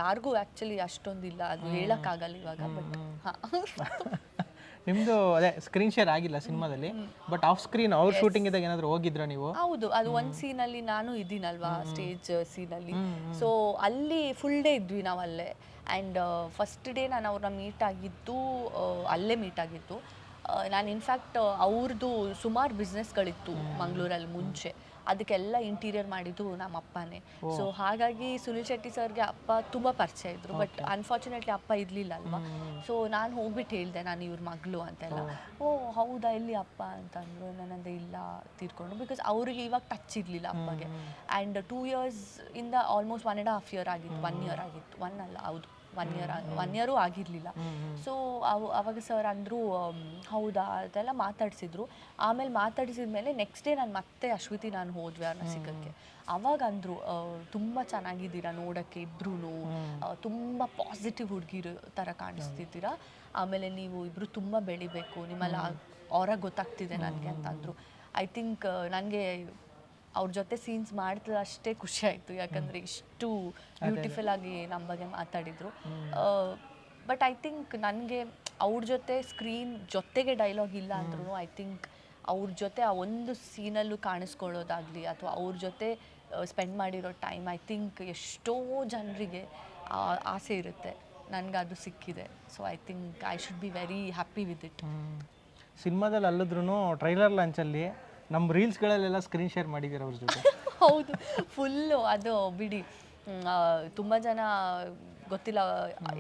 ಯಾರಿಗೂ ಆ್ಯಕ್ಚುಲಿ ಅಷ್ಟೊಂದಿಲ್ಲ. ಅದು ಹೇಳೋಕ್ಕಾಗಲ್ಲ ಇವಾಗ ಬಟ್ ಹಾಂ. [laughs] ನಿಮ್ಮದು ಅದೇ ಸ್ಕ್ರೀನ್ ಶೇರ್ ಆಗಿಲ್ಲ ಸಿನಿಮಾದಲ್ಲಿ ಬಟ್ ಆಫ್ ಸ್ಕ್ರೀನ್ ಅವ್ರ ಶೂಟಿಂಗ್ ಇದ್ದಾಗ ಏನಾದ್ರು ಹೋಗಿದ್ರ ನೀವು? ಹೌದು ಅದು ಒಂದ್ ಸೀನ್ ಅಲ್ಲಿ ನಾನು ಇದ್ದೀನಲ್ವಾ ಸ್ಟೇಜ್ ಸೀನ್ ಅಲ್ಲಿ. ಸೊ ಅಲ್ಲಿ ಫುಲ್ ಡೇ ಇದ್ವಿ ನಾವು ಅಲ್ಲೇ ಆ್ಯಂಡ್ ಫಸ್ಟ್ ಡೇ ನಾನು ಅವ್ರನ್ನ ಮೀಟ್ ಆಗಿದ್ದು ಅಲ್ಲೇ ಮೀಟ್ ಆಗಿದ್ದು. ನಾನು ಇನ್ಫ್ಯಾಕ್ಟ್ ಅವ್ರದ್ದು ಸುಮಾರು ಬಿಸ್ನೆಸ್ಗಳಿತ್ತು ಮಂಗಳೂರಲ್ಲಿ ಮುಂಚೆ. ಅದಕ್ಕೆಲ್ಲ ಇಂಟೀರಿಯರ್ ಮಾಡಿದ್ದು ನಮ್ಮ ಅಪ್ಪನೇ ಸೊ ಹಾಗಾಗಿ ಸುನಿಲ್ ಶೆಟ್ಟಿ ಸರ್ಗೆ ಅಪ್ಪ ತುಂಬ ಪರಿಚಯ ಇದ್ರು ಬಟ್ ಅನ್ಫಾರ್ಚುನೇಟ್ಲಿ ಅಪ್ಪ ಇರಲಿಲ್ಲ ಅಲ್ವಾ ಸೊ ನಾನು ಹೋಗ್ಬಿಟ್ಟು ಹೇಳಿದೆ ನಾನು ಇವ್ರ ಮಗಳು ಅಂತೆಲ್ಲ. ಓ. ಹೌದಾ ಇಲ್ಲಿ ಅಪ್ಪ ಅಂತಂದ್ರು ನನ್ನಂದೆ ಇಲ್ಲ ತೀರ್ಕೊಂಡು ಬಿಕಾಸ್ ಅವ್ರಿಗೆ ಇವಾಗ ಟಚ್ ಇರಲಿಲ್ಲ ಅಪ್ಪಗೆ. ಆ್ಯಂಡ್ ಟೂ ಇಯರ್ಸ್ ಇಂದ almost one and half year ಆಗಿತ್ತು ಒನ್ ಇಯರ್ ಆಗಿತ್ತು ಒನ್ ಅಲ್ಲ ಹೌದು. ಒನ್ ಇಯರ್ ಒನ್ ಇಯರು ಆಗಿರಲಿಲ್ಲ. ಸೊ ಅವ್ ಅವಾಗ ಸರ್ ಅಂದರು ಹೌದಾ ಅದೆಲ್ಲ ಮಾತಾಡಿಸಿದ್ರು. ಆಮೇಲೆ ಮಾತಾಡಿಸಿದ ಮೇಲೆ ನೆಕ್ಸ್ಟ್ ಡೇ ನಾನು ಮತ್ತೆ ಅಶ್ವಿತಿ ನಾನು ಹೋದ್ವಿ ಅವ್ರನ್ನ ಸಿಗೋಕ್ಕೆ ಅವಾಗ ಅಂದರು ತುಂಬ ಚೆನ್ನಾಗಿದ್ದೀರಾ ನೋಡೋಕ್ಕೆ ಇಬ್ರು ತುಂಬ ಪಾಸಿಟಿವ್ ಹುಡುಗಿರು ಥರ ಕಾಣಿಸ್ತಿದ್ದೀರಾ. ಆಮೇಲೆ ನೀವು ಇಬ್ಬರು ತುಂಬ ಬೆಳಿಬೇಕು. ನಿಮ್ಮಲ್ಲಿ ಅವರ ಗೊತ್ತಾಗ್ತಿದೆ ನನಗೆ ಅಂತ ಅಂದರು ಐ ಥಿಂಕ್ ನನಗೆ ಅವ್ರ ಜೊತೆ ಸೀನ್ಸ್ ಮಾಡ್ತಾ ಅಷ್ಟೇ ಖುಷಿ ಆಯಿತು. ಯಾಕಂದರೆ ಇಷ್ಟು ಬ್ಯೂಟಿಫುಲ್ ಆಗಿ ನಮ್ಮ ಬಗ್ಗೆ ಮಾತಾಡಿದರು. ಬಟ್ ಐ ಥಿಂಕ್ ನನಗೆ ಅವ್ರ ಜೊತೆ ಸ್ಕ್ರೀನ್ ಜೊತೆಗೆ ಡೈಲಾಗ್ ಇಲ್ಲ ಅಂದ್ರೂ ಐ ಥಿಂಕ್ ಅವ್ರ ಜೊತೆ ಆ ಒಂದು ಸೀನಲ್ಲೂ ಕಾಣಿಸ್ಕೊಳ್ಳೋದಾಗಲಿ ಅಥವಾ ಅವ್ರ ಜೊತೆ ಸ್ಪೆಂಡ್ ಮಾಡಿರೋ ಟೈಮ್ ಐ ಥಿಂಕ್ ಎಷ್ಟೋ ಜನರಿಗೆ ಆಸೆ ಇರುತ್ತೆ. ನನಗೆ ಅದು ಸಿಕ್ಕಿದೆ so I think I should be very happy with it ಸಿನಿಮಾದಲ್ಲಿ ಅಲ್ಲದ್ರೂ ಟ್ರೈಲರ್ ಲಾಂಚಲ್ಲಿ ನಮ್ಮ ರೀಲ್ಸ್ಗಳಲ್ಲೆಲ್ಲ ಸ್ಕ್ರೀನ್ ಶೇರ್ ಮಾಡಿದ್ದೀರ ಅವ್ರ ಜೊತೆ. [laughs] ಹೌದು. ಫುಲ್ಲು ಅದು ಬಿಡಿ. ತುಂಬ ಜನ ಗೊತ್ತಿಲ್ಲ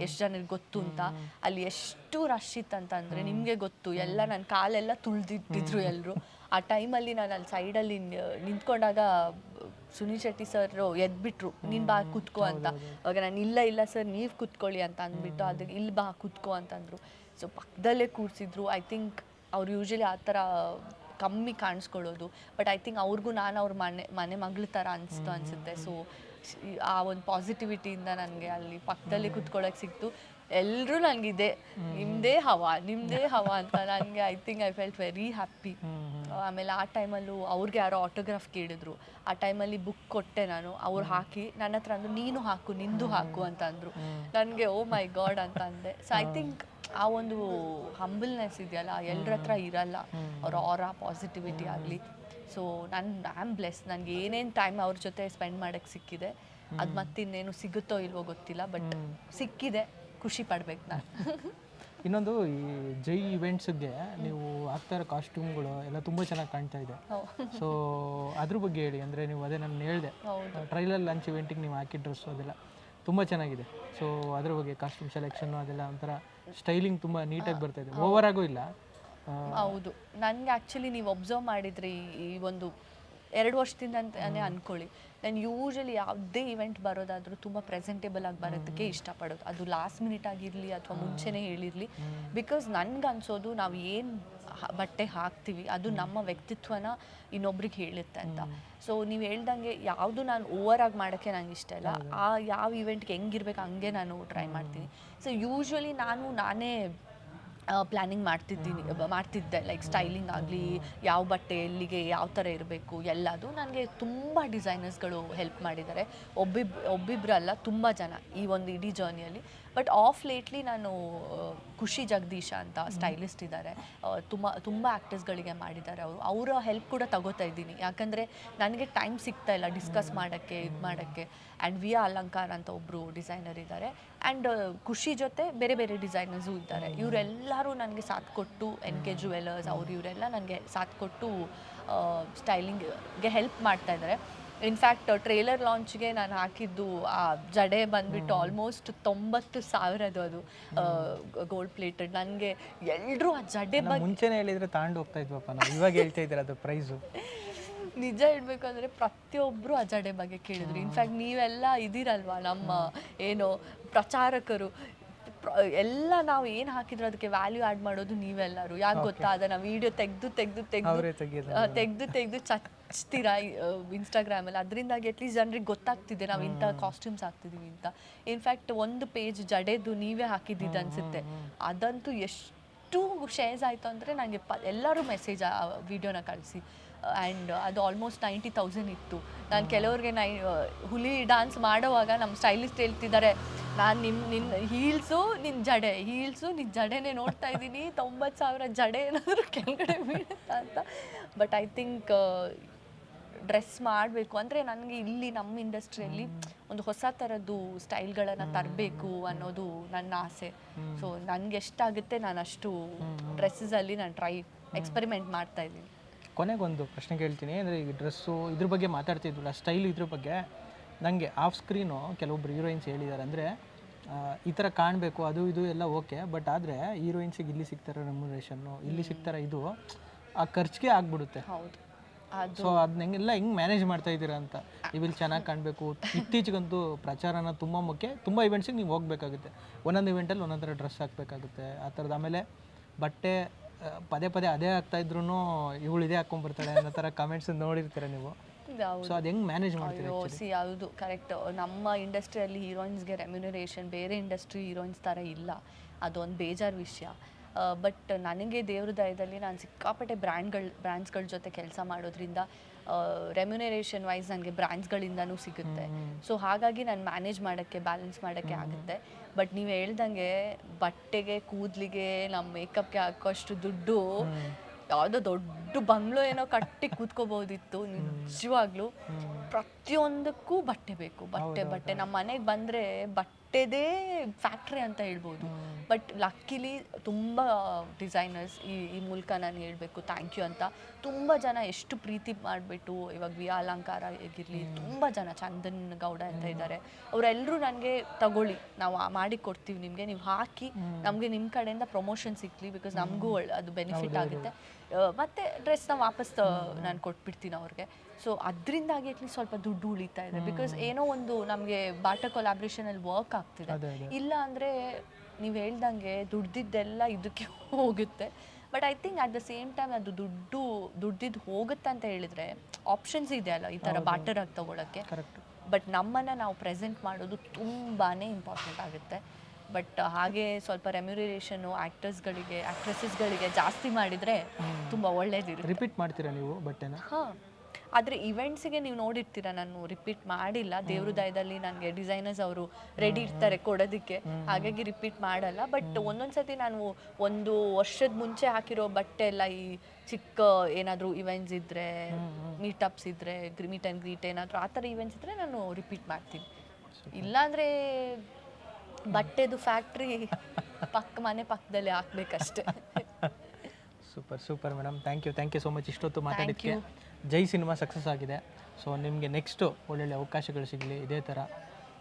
ಎಷ್ಟು ಜನಕ್ಕೆ ಗೊತ್ತು ಅಂತ. ಅಲ್ಲಿ ಎಷ್ಟು ರಶ್ ಇತ್ತಂತಂದ್ರೆ ನಿಮಗೆ ಗೊತ್ತು. ಎಲ್ಲ ನನ್ನ ಕಾಲೆಲ್ಲ ತುಳಿದಿಟ್ಟಿದ್ರು ಎಲ್ಲರೂ ಆ ಟೈಮಲ್ಲಿ ನಾನು ಅಲ್ಲಿ ಸೈಡಲ್ಲಿ ನಿಂತ್ಕೊಂಡಾಗ ಸುನೀಲ್ ಶೆಟ್ಟಿ ಸರ್ ಎದ್ಬಿಟ್ರು. ನೀನು ಬಾ ಕುತ್ಕೋ ಅಂತ. ಅವಾಗ ನಾನು ಇಲ್ಲ ಇಲ್ಲ ಸರ್ ನೀವು ಕುತ್ಕೊಳ್ಳಿ ಅಂತ ಅಂದ್ಬಿಟ್ಟು ಅದಕ್ಕೆ ಇಲ್ಲಿ ಬಾ ಕುತ್ಕೋ ಅಂತಂದ್ರು. ಸೊ ಪಕ್ಕದಲ್ಲೇ ಕೂರಿಸಿದ್ರು. ಐ ಥಿಂಕ್ ಅವ್ರು ಯೂಶಲಿ ಆ ಥರ ಕಮ್ಮಿ ಕಾಣಿಸ್ಕೊಳ್ಳೋದು. ಬಟ್ ಐ ಥಿಂಕ್ ಅವ್ರಿಗೂ ನಾನು ಅವ್ರ ಮನೆ ಮನೆ ಮಗಳ ಥರ ಅನಿಸ್ತು ಅನಿಸುತ್ತೆ. ಸೊ ಆ ಒಂದು ಪಾಸಿಟಿವಿಟಿಯಿಂದ ನನಗೆ ಅಲ್ಲಿ ಪಕ್ಕದಲ್ಲಿ ಕುತ್ಕೊಳ್ಳೋಕೆ ಸಿಕ್ತು. ಎಲ್ಲರೂ ನನಗಿದೆ ನಿಮ್ಮದೇ ಹವಾ ನಿಮ್ಮದೇ ಹವಾ ಅಂತ ನನಗೆ I think I felt very happy ಆಮೇಲೆ ಆ ಟೈಮಲ್ಲೂ ಅವ್ರಿಗೆ ಯಾರೋ ಆಟೋಗ್ರಾಫ್ ಕೇಳಿದ್ರು. ಆ ಟೈಮಲ್ಲಿ ಬುಕ್ ಕೊಟ್ಟೆ ನಾನು. ಅವ್ರು ಹಾಕಿ ನನ್ನ ಹತ್ರ ಅಂದ್ರು ನೀನು ಹಾಕು ನಿಂದು ಹಾಕು ಅಂತ ಅಂದರು. ನನಗೆ ಓ ಮೈ ಗಾಡ್ ಅಂತ ಅಂದೆ. ಸೊ ಐ ಥಿಂಕ್ ಆ ಒಂದು ಹಂಬಲ್ನೆಸ್ ಇದೆಯಲ್ಲ ಎಲ್ಲರ ಹತ್ರ ಇರಲ್ಲ. ಅವ್ರ ಆರ ಪಾಸಿಟಿವಿಟಿ ಆಗಲಿ. ಸೊ ನಾನು ಐ ಆಮ್ ಬ್ಲೆಸ್ ನನಗೆ ಏನೇನು ಟೈಮ್ ಅವ್ರ ಜೊತೆ ಸ್ಪೆಂಡ್ ಮಾಡೋಕ್ಕೆ ಸಿಕ್ಕಿದೆ ಅದು ಮತ್ತಿನ್ನೇನು ಸಿಗುತ್ತೋ ಇಲ್ವೋ ಗೊತ್ತಿಲ್ಲ ಬಟ್ ಸಿಕ್ಕಿದೆ. ಖುಷಿ ಪಡ್ಬೇಕು ನಾನು. [laughs] ಇನ್ನೊಂದು ಈ ಜೈ ಇವೆಂಟ್ಸ್ಗೆ ನೀವು ಹಾಕ್ತಾ ಇರೋ ಕಾಸ್ಟ್ಯೂಮ್ಗಳು ಎಲ್ಲ ತುಂಬ ಚೆನ್ನಾಗಿ ಕಾಣ್ತಾ ಇದೆ. ಸೊ ಅದ್ರ ಬಗ್ಗೆ ಹೇಳಿ. ಅಂದರೆ ನೀವು ಅದೇ ನಾನು ಹೇಳಿದೆ. ಟ್ರೈಲರ್ ಲಂಚ್ ಇವೆಂಟಿಗೆ ನೀವು ಹಾಕಿ ಡ್ರೆಸ್ಸು ಅದೆಲ್ಲ ತುಂಬ ಚೆನ್ನಾಗಿದೆ. ಸೊ ಅದ್ರ ಬಗ್ಗೆ ಕಾಸ್ಟ್ಯೂಮ್ ಸೆಲೆಕ್ಷನ್ನು ಅದೆಲ್ಲ ಒಂಥರ ಸ್ಟೈಲಿಂಗ್ ತುಂಬಾ ನೀಟಾಗಿ ಬರ್ತಾ ಇದೆ. ಓವರ್ ಆಗೋ ಇಲ್ಲ. ಹೌದು. ನನಗೆ ಆಕ್ಚುಲಿ ನೀವು ಒಬ್ಸರ್ವ್ ಮಾಡಿದ್ರಿ ಈ ಒಂದು ಎರಡು ವರ್ಷದಿಂದ ಅಂತಾನೆ ಅನ್ಕೊಳ್ಳಿ. ನಾನು ಯೂಶಲಿ ಯಾವುದೇ ಇವೆಂಟ್ ಬರೋದಾದರೂ ತುಂಬ ಪ್ರೆಸೆಂಟೇಬಲ್ ಆಗಿ ಬರೋದಕ್ಕೆ ಇಷ್ಟಪಡೋದು. ಅದು ಲಾಸ್ಟ್ ಮಿನಿಟ್ ಆಗಿರಲಿ ಅಥವಾ ಮುಂಚೆನೇ ಹೇಳಿರಲಿ. ಬಿಕಾಸ್ ನನ್ಗೆ ಅನ್ಸೋದು ನಾವು ಏನು ಬಟ್ಟೆ ಹಾಕ್ತೀವಿ ಅದು ನಮ್ಮ ವ್ಯಕ್ತಿತ್ವನ ಇನ್ನೊಬ್ರಿಗೆ ಹೇಳುತ್ತೆ ಅಂತ. ಸೊ ನೀವು ಹೇಳ್ದಂಗೆ ಯಾವುದು ನಾನು ಓವರ್ ಆಗಿ ಮಾಡೋಕ್ಕೆ ನಂಗೆ ಇಷ್ಟ ಇಲ್ಲ. ಆ ಯಾವ ಇವೆಂಟ್ಗೆ ಹೆಂಗಿರ್ಬೇಕು ಹಂಗೆ ನಾನು ಟ್ರೈ ಮಾಡ್ತೀನಿ. ಸೊ ಯೂಶ್ವಲಿ ನಾನು ನಾನೇ ಪ್ಲ್ಯಾನಿಂಗ್ ಮಾಡ್ತಿದ್ದೀನಿ ಮಾಡ್ತಿದ್ದೆ. ಲೈಕ್ ಸ್ಟೈಲಿಂಗ್ ಆಗಲಿ, ಯಾವ ಬಟ್ಟೆ ಎಲ್ಲಿಗೆ, ಯಾವ ಥರ ಇರಬೇಕು, ಎಲ್ಲದು ನನಗೆ ತುಂಬ ಡಿಸೈನರ್ಸ್ಗಳು ಹೆಲ್ಪ್ ಮಾಡಿದ್ದಾರೆ. ಒಬ್ಬಿಬ್, ಒಬ್ಬಿಬ್ರಲ್ಲ ತುಂಬ ಜನ ಈ ಒಂದು ಇಡೀ ಜರ್ನಿಯಲ್ಲಿ ಬಟ್ ಆಫ್ ಲೇಟ್ಲಿ ನಾನು ಖುಷಿ ಜಗದೀಶ ಅಂತ ಸ್ಟೈಲಿಸ್ಟ್ ಇದ್ದಾರೆ. ತುಂಬ ತುಂಬ ಆ್ಯಕ್ಟರ್ಸ್ಗಳಿಗೆ ಮಾಡಿದ್ದಾರೆ ಅವರು. ಅವರ ಹೆಲ್ಪ್ ಕೂಡ ತಗೋತಾ ಇದ್ದೀನಿ. ಯಾಕಂದರೆ ನನಗೆ ಟೈಮ್ ಸಿಗ್ತಾ ಇಲ್ಲ ಡಿಸ್ಕಸ್ ಮಾಡೋಕ್ಕೆ ಇದು ಮಾಡೋಕ್ಕೆ. ಆ್ಯಂಡ್ ವಿಯಾ ಅಲಂಕಾರ ಅಂತ ಒಬ್ಬರು ಡಿಸೈನರ್ ಇದ್ದಾರೆ. ಆ್ಯಂಡ್ ಖುಷಿ ಜೊತೆ ಬೇರೆ ಬೇರೆ ಡಿಸೈನರ್ಸು ಇದ್ದಾರೆ. ಇವರೆಲ್ಲರೂ ನನಗೆ ಸಾಥ್ ಕೊಟ್ಟು ಎನ್ ಕೆ ಜುವೆಲರ್ಸ್ ಅವರು ಇವರೆಲ್ಲ ನನಗೆ ಸಾಥ್ ಕೊಟ್ಟು ಸ್ಟೈಲಿಂಗ್ಗೆ ಹೆಲ್ಪ್ ಮಾಡ್ತಾ ಇದ್ದಾರೆ. ಇನ್ಫ್ಯಾಕ್ಟ್ ಟ್ರೇಲರ್ ಲಾಂಚ್ಗೆ ನಾನು ಹಾಕಿದ್ದು ಆ ಜಡೆ ಬಂದ್ಬಿಟ್ಟು ಆಲ್ಮೋಸ್ಟ್ ತೊಂಬತ್ತು ಸಾವಿರದು ಅದು ಗೋಲ್ಡ್ ಪ್ಲೇಟೆಡ್ ನನಗೆ ಎಲ್ಲರೂ ಆ ಜಡೆ ಬಗ್ಗೆ ಮುಂಚೆನೇ ಹೇಳಿದ್ರೆ ತಾಂಡು ಹೋಗ್ತಾ ಇದ್ವಪ್ಪ ನಾವು ಇವಾಗ ಹೇಳ್ತಾ ಇದ್ದೀರ ಅದು ಪ್ರೈಸು [laughs] ನಿಜ ಹೇಳ್ಬೇಕಂದ್ರೆ ಪ್ರತಿಯೊಬ್ಬರು ಆ ಜಡೆ ಬಗ್ಗೆ ಕೇಳಿದ್ರು. ಇನ್ಫ್ಯಾಕ್ಟ್ ನೀವೆಲ್ಲ ಇದ್ದೀರಲ್ವಾ ನಮ್ಮ ಏನು ಪ್ರಚಾರಕರು. ಪ್ರ- ಎಲ್ಲ ನಾವು ಏನು ಹಾಕಿದ್ರು ಅದಕ್ಕೆ ವ್ಯಾಲ್ಯೂ ಆಡ್ ಮಾಡೋದು ನೀವೆಲ್ಲಾರು. ಯಾಕೆ ಗೊತ್ತಾ? ಅದನ್ನ ವಿಡಿಯೋ ತೆಗೆದು ತೆಗೆದು ತೆಗ್ದು ತೆಗೆದು ತೆಗೆದು ಚಚ್ತೀರಾ ಇನ್ಸ್ಟಾಗ್ರಾಮಲ್ಲಿ ಅದರಿಂದಾಗಿ ಅಟ್ಲೀಸ್ಟ್ ಜನರಿಗೆ ಗೊತ್ತಾಗ್ತಿದೆ ನಾವು ಇಂಥ ಕಾಸ್ಟ್ಯೂಮ್ಸ್ ಹಾಕ್ತಿದೀವಿ ಅಂತ. ಇನ್ಫ್ಯಾಕ್ಟ್ ಒಂದು ಪೇಜ್ ಜಡೆದು ನೀವೇ ಹಾಕಿದ್ದಿದ್ದು ಅನ್ಸುತ್ತೆ. ಅದಂತೂ ಎಷ್ಟು ಶೇರ್ಸ್ ಆಯಿತು ಅಂದರೆ ನನಗೆ ಪ ಎಲ್ಲರೂ ಮೆಸೇಜ್ ಆ ವಿಡಿಯೋನ ಕಳಿಸಿ. ಆ್ಯಂಡ್ ಅದು ಆಲ್ಮೋಸ್ಟ್ ನೈಂಟಿ ತೌಸಂಡ್ ಇತ್ತು. ನಾನು ಕೆಲವ್ರಿಗೆ ನೈ ಹುಲಿ ಡಾನ್ಸ್ ಮಾಡೋವಾಗ ನಮ್ಮ ಸ್ಟೈಲಿಸ್ಟ್ ಹೇಳ್ತಿದ್ದಾರೆ ನಾನು ನಿಮ್ಮ ನಿನ್ನ ಹೀಲ್ಸು ನಿನ್ನ ಜಡೆ ಹೀಲ್ಸು ನಿನ್ನ ಜಡೆನೇ ನೋಡ್ತಾ ಇದ್ದೀನಿ ತೊಂಬತ್ತು ಸಾವಿರ ಜಡೆ ಏನಾದರೂ ಕೆಳಗಡೆ ಬೀಳುತ್ತಾ ಅಂತ. ಬಟ್ ಐ ಥಿಂಕ್ ಡ್ರೆಸ್ ಮಾಡಬೇಕು ಅಂದರೆ ನನಗೆ ಇಲ್ಲಿ ನಮ್ಮ ಇಂಡಸ್ಟ್ರಿಯಲ್ಲಿ ಒಂದು ಹೊಸ ಥರದ್ದು ಸ್ಟೈಲ್ಗಳನ್ನು ತರಬೇಕು ಅನ್ನೋದು ನನ್ನ ಆಸೆ. ಸೊ ನನಗೆ ಎಷ್ಟಾಗುತ್ತೆ ನಾನು ಅಷ್ಟು ಡ್ರೆಸ್ಸಲ್ಲಿ ನಾನು ಟ್ರೈ ಎಕ್ಸ್ಪೆರಿಮೆಂಟ್ ಮಾಡ್ತಾ ಇದ್ದೀನಿ. ಕೊನೆಗೊಂದು ಪ್ರಶ್ನೆ ಕೇಳ್ತೀನಿ ಅಂದರೆ ಈ ಡ್ರೆಸ್ಸು ಇದ್ರ ಬಗ್ಗೆ ಮಾತಾಡ್ತಿದ್ವಲ್ಲ ಸ್ಟೈಲ್ ಇದ್ರ ಬಗ್ಗೆ. ನನಗೆ ಆಫ್ ಸ್ಕ್ರೀನು ಕೆಲವೊಬ್ರು ಹೀರೋಯಿನ್ಸ್ ಹೇಳಿದ್ದಾರೆ ಅಂದರೆ ಈ ಥರ ಕಾಣಬೇಕು ಅದು ಇದು ಎಲ್ಲ ಓಕೆ ಬಟ್ ಆದರೆ ಹೀರೋಯಿನ್ಸಿಗೆ ಇಲ್ಲಿ ಸಿಗ್ತಾರೆ ರೆಮ್ಯುನರೇಷನ್ನು ಇಲ್ಲಿ ಸಿಗ್ತಾರೆ ಇದು ಆ ಖರ್ಚಿಗೆ ಆಗ್ಬಿಡುತ್ತೆ. ಸೊ ಅದನ್ನೆಲ್ಲ ಹೆಂಗೆ ಮ್ಯಾನೇಜ್ ಮಾಡ್ತಾ ಇದ್ದೀರಾ ಅಂತ. ಇವಿಲ್ಲಿ ಚೆನ್ನಾಗಿ ಕಾಣಬೇಕು. ಇತ್ತೀಚೆಗಂತೂ ಪ್ರಚಾರನ ತುಂಬ ಮುಖ್ಯ ತುಂಬ ಇವೆಂಟ್ಸಿಗೆ ನೀವು ಹೋಗಬೇಕಾಗುತ್ತೆ. ಒಂದೊಂದು ಇವೆಂಟಲ್ಲಿ ಒಂದೊಂದು ಥರ ಡ್ರೆಸ್ ಹಾಕಬೇಕಾಗುತ್ತೆ ಆ ಥರದ್ದು ಆಮೇಲೆ ಬಟ್ಟೆ ಪದೇ ಪದೇ ಅದೇ ಆಗ್ತಾ ಇದ್ರು ಇವಳು ಇದೇ ಹಾಕೊಂಡ್ ಬರ್ತಾಳೆ ಅನ್ನೋ ತರ ಕಮೆಂಟ್ಸ್ ನೋಡಿರ್ತೀರ ನೀವು. ಸೊ ಅದು ಹೆಂಗ್ ಮ್ಯಾನೇಜ್ ಮಾಡ್ತೀರಾ ಸಿ ಹೌದು ಕರೆಕ್ಟ್ ನಮ್ಮ ಇಂಡಸ್ಟ್ರಿಯಲ್ಲಿ ಹೀರೋಯಿನ್ಸ್ಗೆ ರೆಮ್ಯುನರೇಷನ್ ಬೇರೆ ಇಂಡಸ್ಟ್ರಿ ಹೀರೋಯಿನ್ಸ್ ಥರ ಇಲ್ಲ. ಅದೊಂದು ಬೇಜಾರು ವಿಷಯ. ಬಟ್ ನನಗೆ ದೇವ್ರ ದಯದಲ್ಲಿ ನಾನು ಸಿಕ್ಕಾಪಟ್ಟೆ ಬ್ರ್ಯಾಂಡ್ಗಳ ಬ್ರ್ಯಾಂಡ್ಸ್ಗಳ ಜೊತೆ ಕೆಲಸ ಮಾಡೋದ್ರಿಂದ ರೆಮ್ಯುನರೇಷನ್ ವೈಸ್ ನನಗೆ ಬ್ರ್ಯಾಂಡ್ಸ್ಗಳಿಂದನೂ ಸಿಗುತ್ತೆ. ಸೊ ಹಾಗಾಗಿ ನಾನು ಮ್ಯಾನೇಜ್ ಮಾಡೋಕ್ಕೆ ಬ್ಯಾಲೆನ್ಸ್ ಮಾಡೋಕ್ಕೆ ಆಗುತ್ತೆ. ಬಟ್ ನೀವು ಹೇಳ್ದಂಗೆ ಬಟ್ಟೆಗೆ ಕೂದಲಿಗೆ ನಮ್ಮ ಮೇಕಪ್ಗೆ ಹಾಕೋಷ್ಟು ದುಡ್ಡು ಯಾವುದೋ ದೊಡ್ಡ ಬಂಗ್ಲೋ ಏನೋ ಕಟ್ಟಿ ಕೂತ್ಕೋಬಹುದಿತ್ತು ನಿಜವಾಗ್ಲೂ ಪ್ರತಿಯೊಂದಕ್ಕೂ ಬಟ್ಟೆ ಬೇಕು. ಬಟ್ಟೆ ಬಟ್ಟೆ. ನಮ್ಮ ಮನೆಗೆ ಬಂದರೆ ಬಟ್ಟೆ ಬಟ್ಟೆದೇ ಫ್ಯಾಕ್ಟ್ರಿ ಅಂತ ಹೇಳ್ಬೋದು. ಬಟ್ ಲಕ್ಕಿಲಿ ತುಂಬ ಡಿಸೈನರ್ಸ್ ಈ ಈ ಮೂಲಕ ನಾನು ಹೇಳಬೇಕು ಥ್ಯಾಂಕ್ ಯು ಅಂತ ತುಂಬ ಜನ ಎಷ್ಟು ಪ್ರೀತಿ ಮಾಡಿಬಿಟ್ಟು ಇವಾಗ ವಿ ಅಲಂಕಾರ ಆಗಿರಲಿ ತುಂಬ ಜನ ಚಂದನ್ ಗೌಡ ಅಂತ ಇದ್ದಾರೆ ಅವರೆಲ್ಲರೂ ನನಗೆ ತಗೊಳ್ಳಿ ನಾವು ಮಾಡಿ ಕೊಡ್ತೀವಿ ನಿಮಗೆ ನೀವು ಹಾಕಿ ನಮಗೆ ನಿಮ್ಮ ಕಡೆಯಿಂದ ಪ್ರಮೋಷನ್ ಸಿಕ್ಲಿ ಬಿಕಾಸ್ ನಮಗೂ ಅದು ಬೆನಿಫಿಟ್ ಆಗುತ್ತೆ. ಮತ್ತೆ ಡ್ರೆಸ್ನ ವಾಪಸ್ ನಾನು ಕೊಟ್ಬಿಡ್ತೀನಿ ಅವ್ರಿಗೆ. ಸೊ ಅದರಿಂದಾಗಿ ಅಟ್ಲೀಸ್ಟ್ ಸ್ವಲ್ಪ ದುಡ್ಡು ಉಳಿತಾ ಇದೆ. ಬಿಕಾಸ್ ಏನೋ ಒಂದು ನಮಗೆ ಬಾಟಾ ಕೊಲಾಬ್ರೇಷನಲ್ಲಿ ವರ್ಕ್ ಆಗ್ತಿದೆ. ಇಲ್ಲ ಅಂದರೆ ನೀವು ಹೇಳ್ದಂಗೆ ದುಡ್ದಿದ್ದೆಲ್ಲ ಇದಕ್ಕೆ ಹೋಗುತ್ತೆ. But I think at the same time ಅದು ದುಡ್ಡು ದುಡ್ದಿದ್ದು ಹೋಗುತ್ತೆ ಅಂತ ಹೇಳಿದ್ರೆ ಆಪ್ಷನ್ಸ್ ಇದೆ ಅಲ್ಲ ಈ ಥರ ಬಾಟರಾಗಿ ತಗೊಳಕ್ಕೆ ಕರೆಕ್ಟ್ ಬಟ್ ನಮ್ಮನ್ನು ನಾವು ಪ್ರೆಸೆಂಟ್ ಮಾಡೋದು ತುಂಬಾ ಇಂಪಾರ್ಟೆಂಟ್ ಆಗುತ್ತೆ. ಬಟ್ ಹಾಗೆ ಸ್ವಲ್ಪ ರೆಮ್ಯುರೇಷನು ಆ್ಯಕ್ಟರ್ಸ್ಗಳಿಗೆ ಆ್ಯಕ್ಟ್ರೆಸಸ್ಗಳಿಗೆ ಜಾಸ್ತಿ ಮಾಡಿದರೆ ತುಂಬ ಒಳ್ಳೇದಿರುತ್ತೆ. ರಿಪೀಟ್ ಮಾಡ್ತೀರಾ ನೀವು ಬಟ್ಟೆನ? ಹಾಂ. ಆದರೆ ಇವೆಂಟ್ಸಿಗೆ ನೀವು ನೋಡಿರ್ತೀರ ನಾನು ರಿಪೀಟ್ ಮಾಡಿಲ್ಲ. ದೇವ್ರ ದಯದಲ್ಲಿ ನನಗೆ ಡಿಸೈನರ್ಸ್ ಅವರು ರೆಡಿ ಇರ್ತಾರೆ ಕೊಡೋದಕ್ಕೆ. ಹಾಗಾಗಿ ರಿಪೀಟ್ ಮಾಡಲ್ಲ. ಬಟ್ ಒಂದೊಂದು ಸತಿ ನಾನು ಒಂದು ವರ್ಷದ ಮುಂಚೆ ಹಾಕಿರೋ ಬಟ್ಟೆ ಎಲ್ಲ ಈ ಚಿಕ್ಕ ಏನಾದರೂ ಇವೆಂಟ್ಸ್ ಇದ್ದರೆ ಮೀಟಪ್ಸ್ ಇದ್ದರೆ ಮೀಟ್ ಆ್ಯಂಡ್ ಗ್ರೀಟ್ ಏನಾದರೂ ಆ ಥರ ಇವೆಂಟ್ಸ್ ಇದ್ದರೆ ನಾನು ರಿಪೀಟ್ ಮಾಡ್ತೀನಿ. ಇಲ್ಲಾಂದರೆ ಬಟ್ಟೆದು ಫ್ಯಾಕ್ಟ್ರಿ ಪಕ್ಕ ಮನೆ ಪಕ್ಕದಲ್ಲಿ ಹಾಕ್ಬೇಕಷ್ಟೆ. Super super madam thank you thank you so much ಇಷ್ಟೊತ್ತು ಮಾತಾಡಿದ್ದಕ್ಕೆ. ಜೈ ಸಿನಿಮಾ ಸಕ್ಸಸ್ ಆಗಿದೆ. ಸೊ ನಿಮಗೆ ನೆಕ್ಸ್ಟು ಒಳ್ಳೊಳ್ಳೆ ಅವಕಾಶಗಳು ಸಿಗಲಿ ಇದೇ ಥರ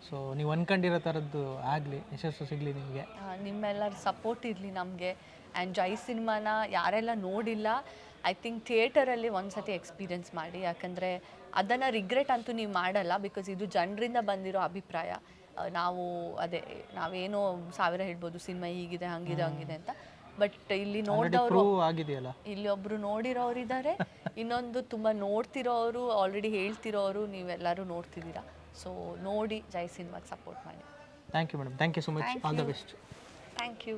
ಸೊ ನೀವು ಅನ್ಕೊಂಡಿರೋ ಥರದ್ದು ಆಗಲಿ ಯಶಸ್ಸು ಸಿಗಲಿ ನಿಮಗೆ. ನಿಮ್ಮೆಲ್ಲರ ಸಪೋರ್ಟ್ ಇರಲಿ ನಮಗೆ. ಆ್ಯಂಡ್ ಜೈ ಸಿನಿಮಾನ ಯಾರೆಲ್ಲ ನೋಡಿಲ್ಲ ಐ ಥಿಂಕ್ ಥಿಯೇಟರಲ್ಲಿ ಒಂದು ಸತಿ ಎಕ್ಸ್ಪೀರಿಯನ್ಸ್ ಮಾಡಿ. ಯಾಕಂದರೆ ಅದನ್ನು ರಿಗ್ರೆಟ್ ಅಂತೂ ನೀವು ಮಾಡಲ್ಲ ಬಿಕಾಸ್ ಇದು ಜನರಿಂದ ಬಂದಿರೋ ಅಭಿಪ್ರಾಯ. ನಾವು ಅದೇ ನಾವೇನೋ ಸಾವಿರ ಹೇಳ್ಬೋದು ಸಿನಿಮಾ ಹೀಗಿದೆ ಹಂಗಿದೆ ಹಂಗಿದೆ ಅಂತ. ಬಟ್ ಇಲ್ಲಿ ನೋಡಿದವರು ಆಗಿದೆಯಲ್ಲ? ಇಲ್ಲಿ ಒಬ್ರು ನೋಡಿರೋರಿದ್ದಾರೆ ಇನ್ನೊಂದು ತುಂಬಾ ನೋಡ್ತಿರೋರು ಆಲ್ರೆಡಿ ಹೇಳ್ತಿರೋರು ನೀವೆಲ್ಲರೂ ನೋಡ್ತಿದ್ದೀರಾ. ಸೊ ನೋಡಿ ಜೈ ಸಿನಿಮಾಗೆ ಸಪೋರ್ಟ್ ಮಾಡಿ. Thank you madam thank you so much all the best thank you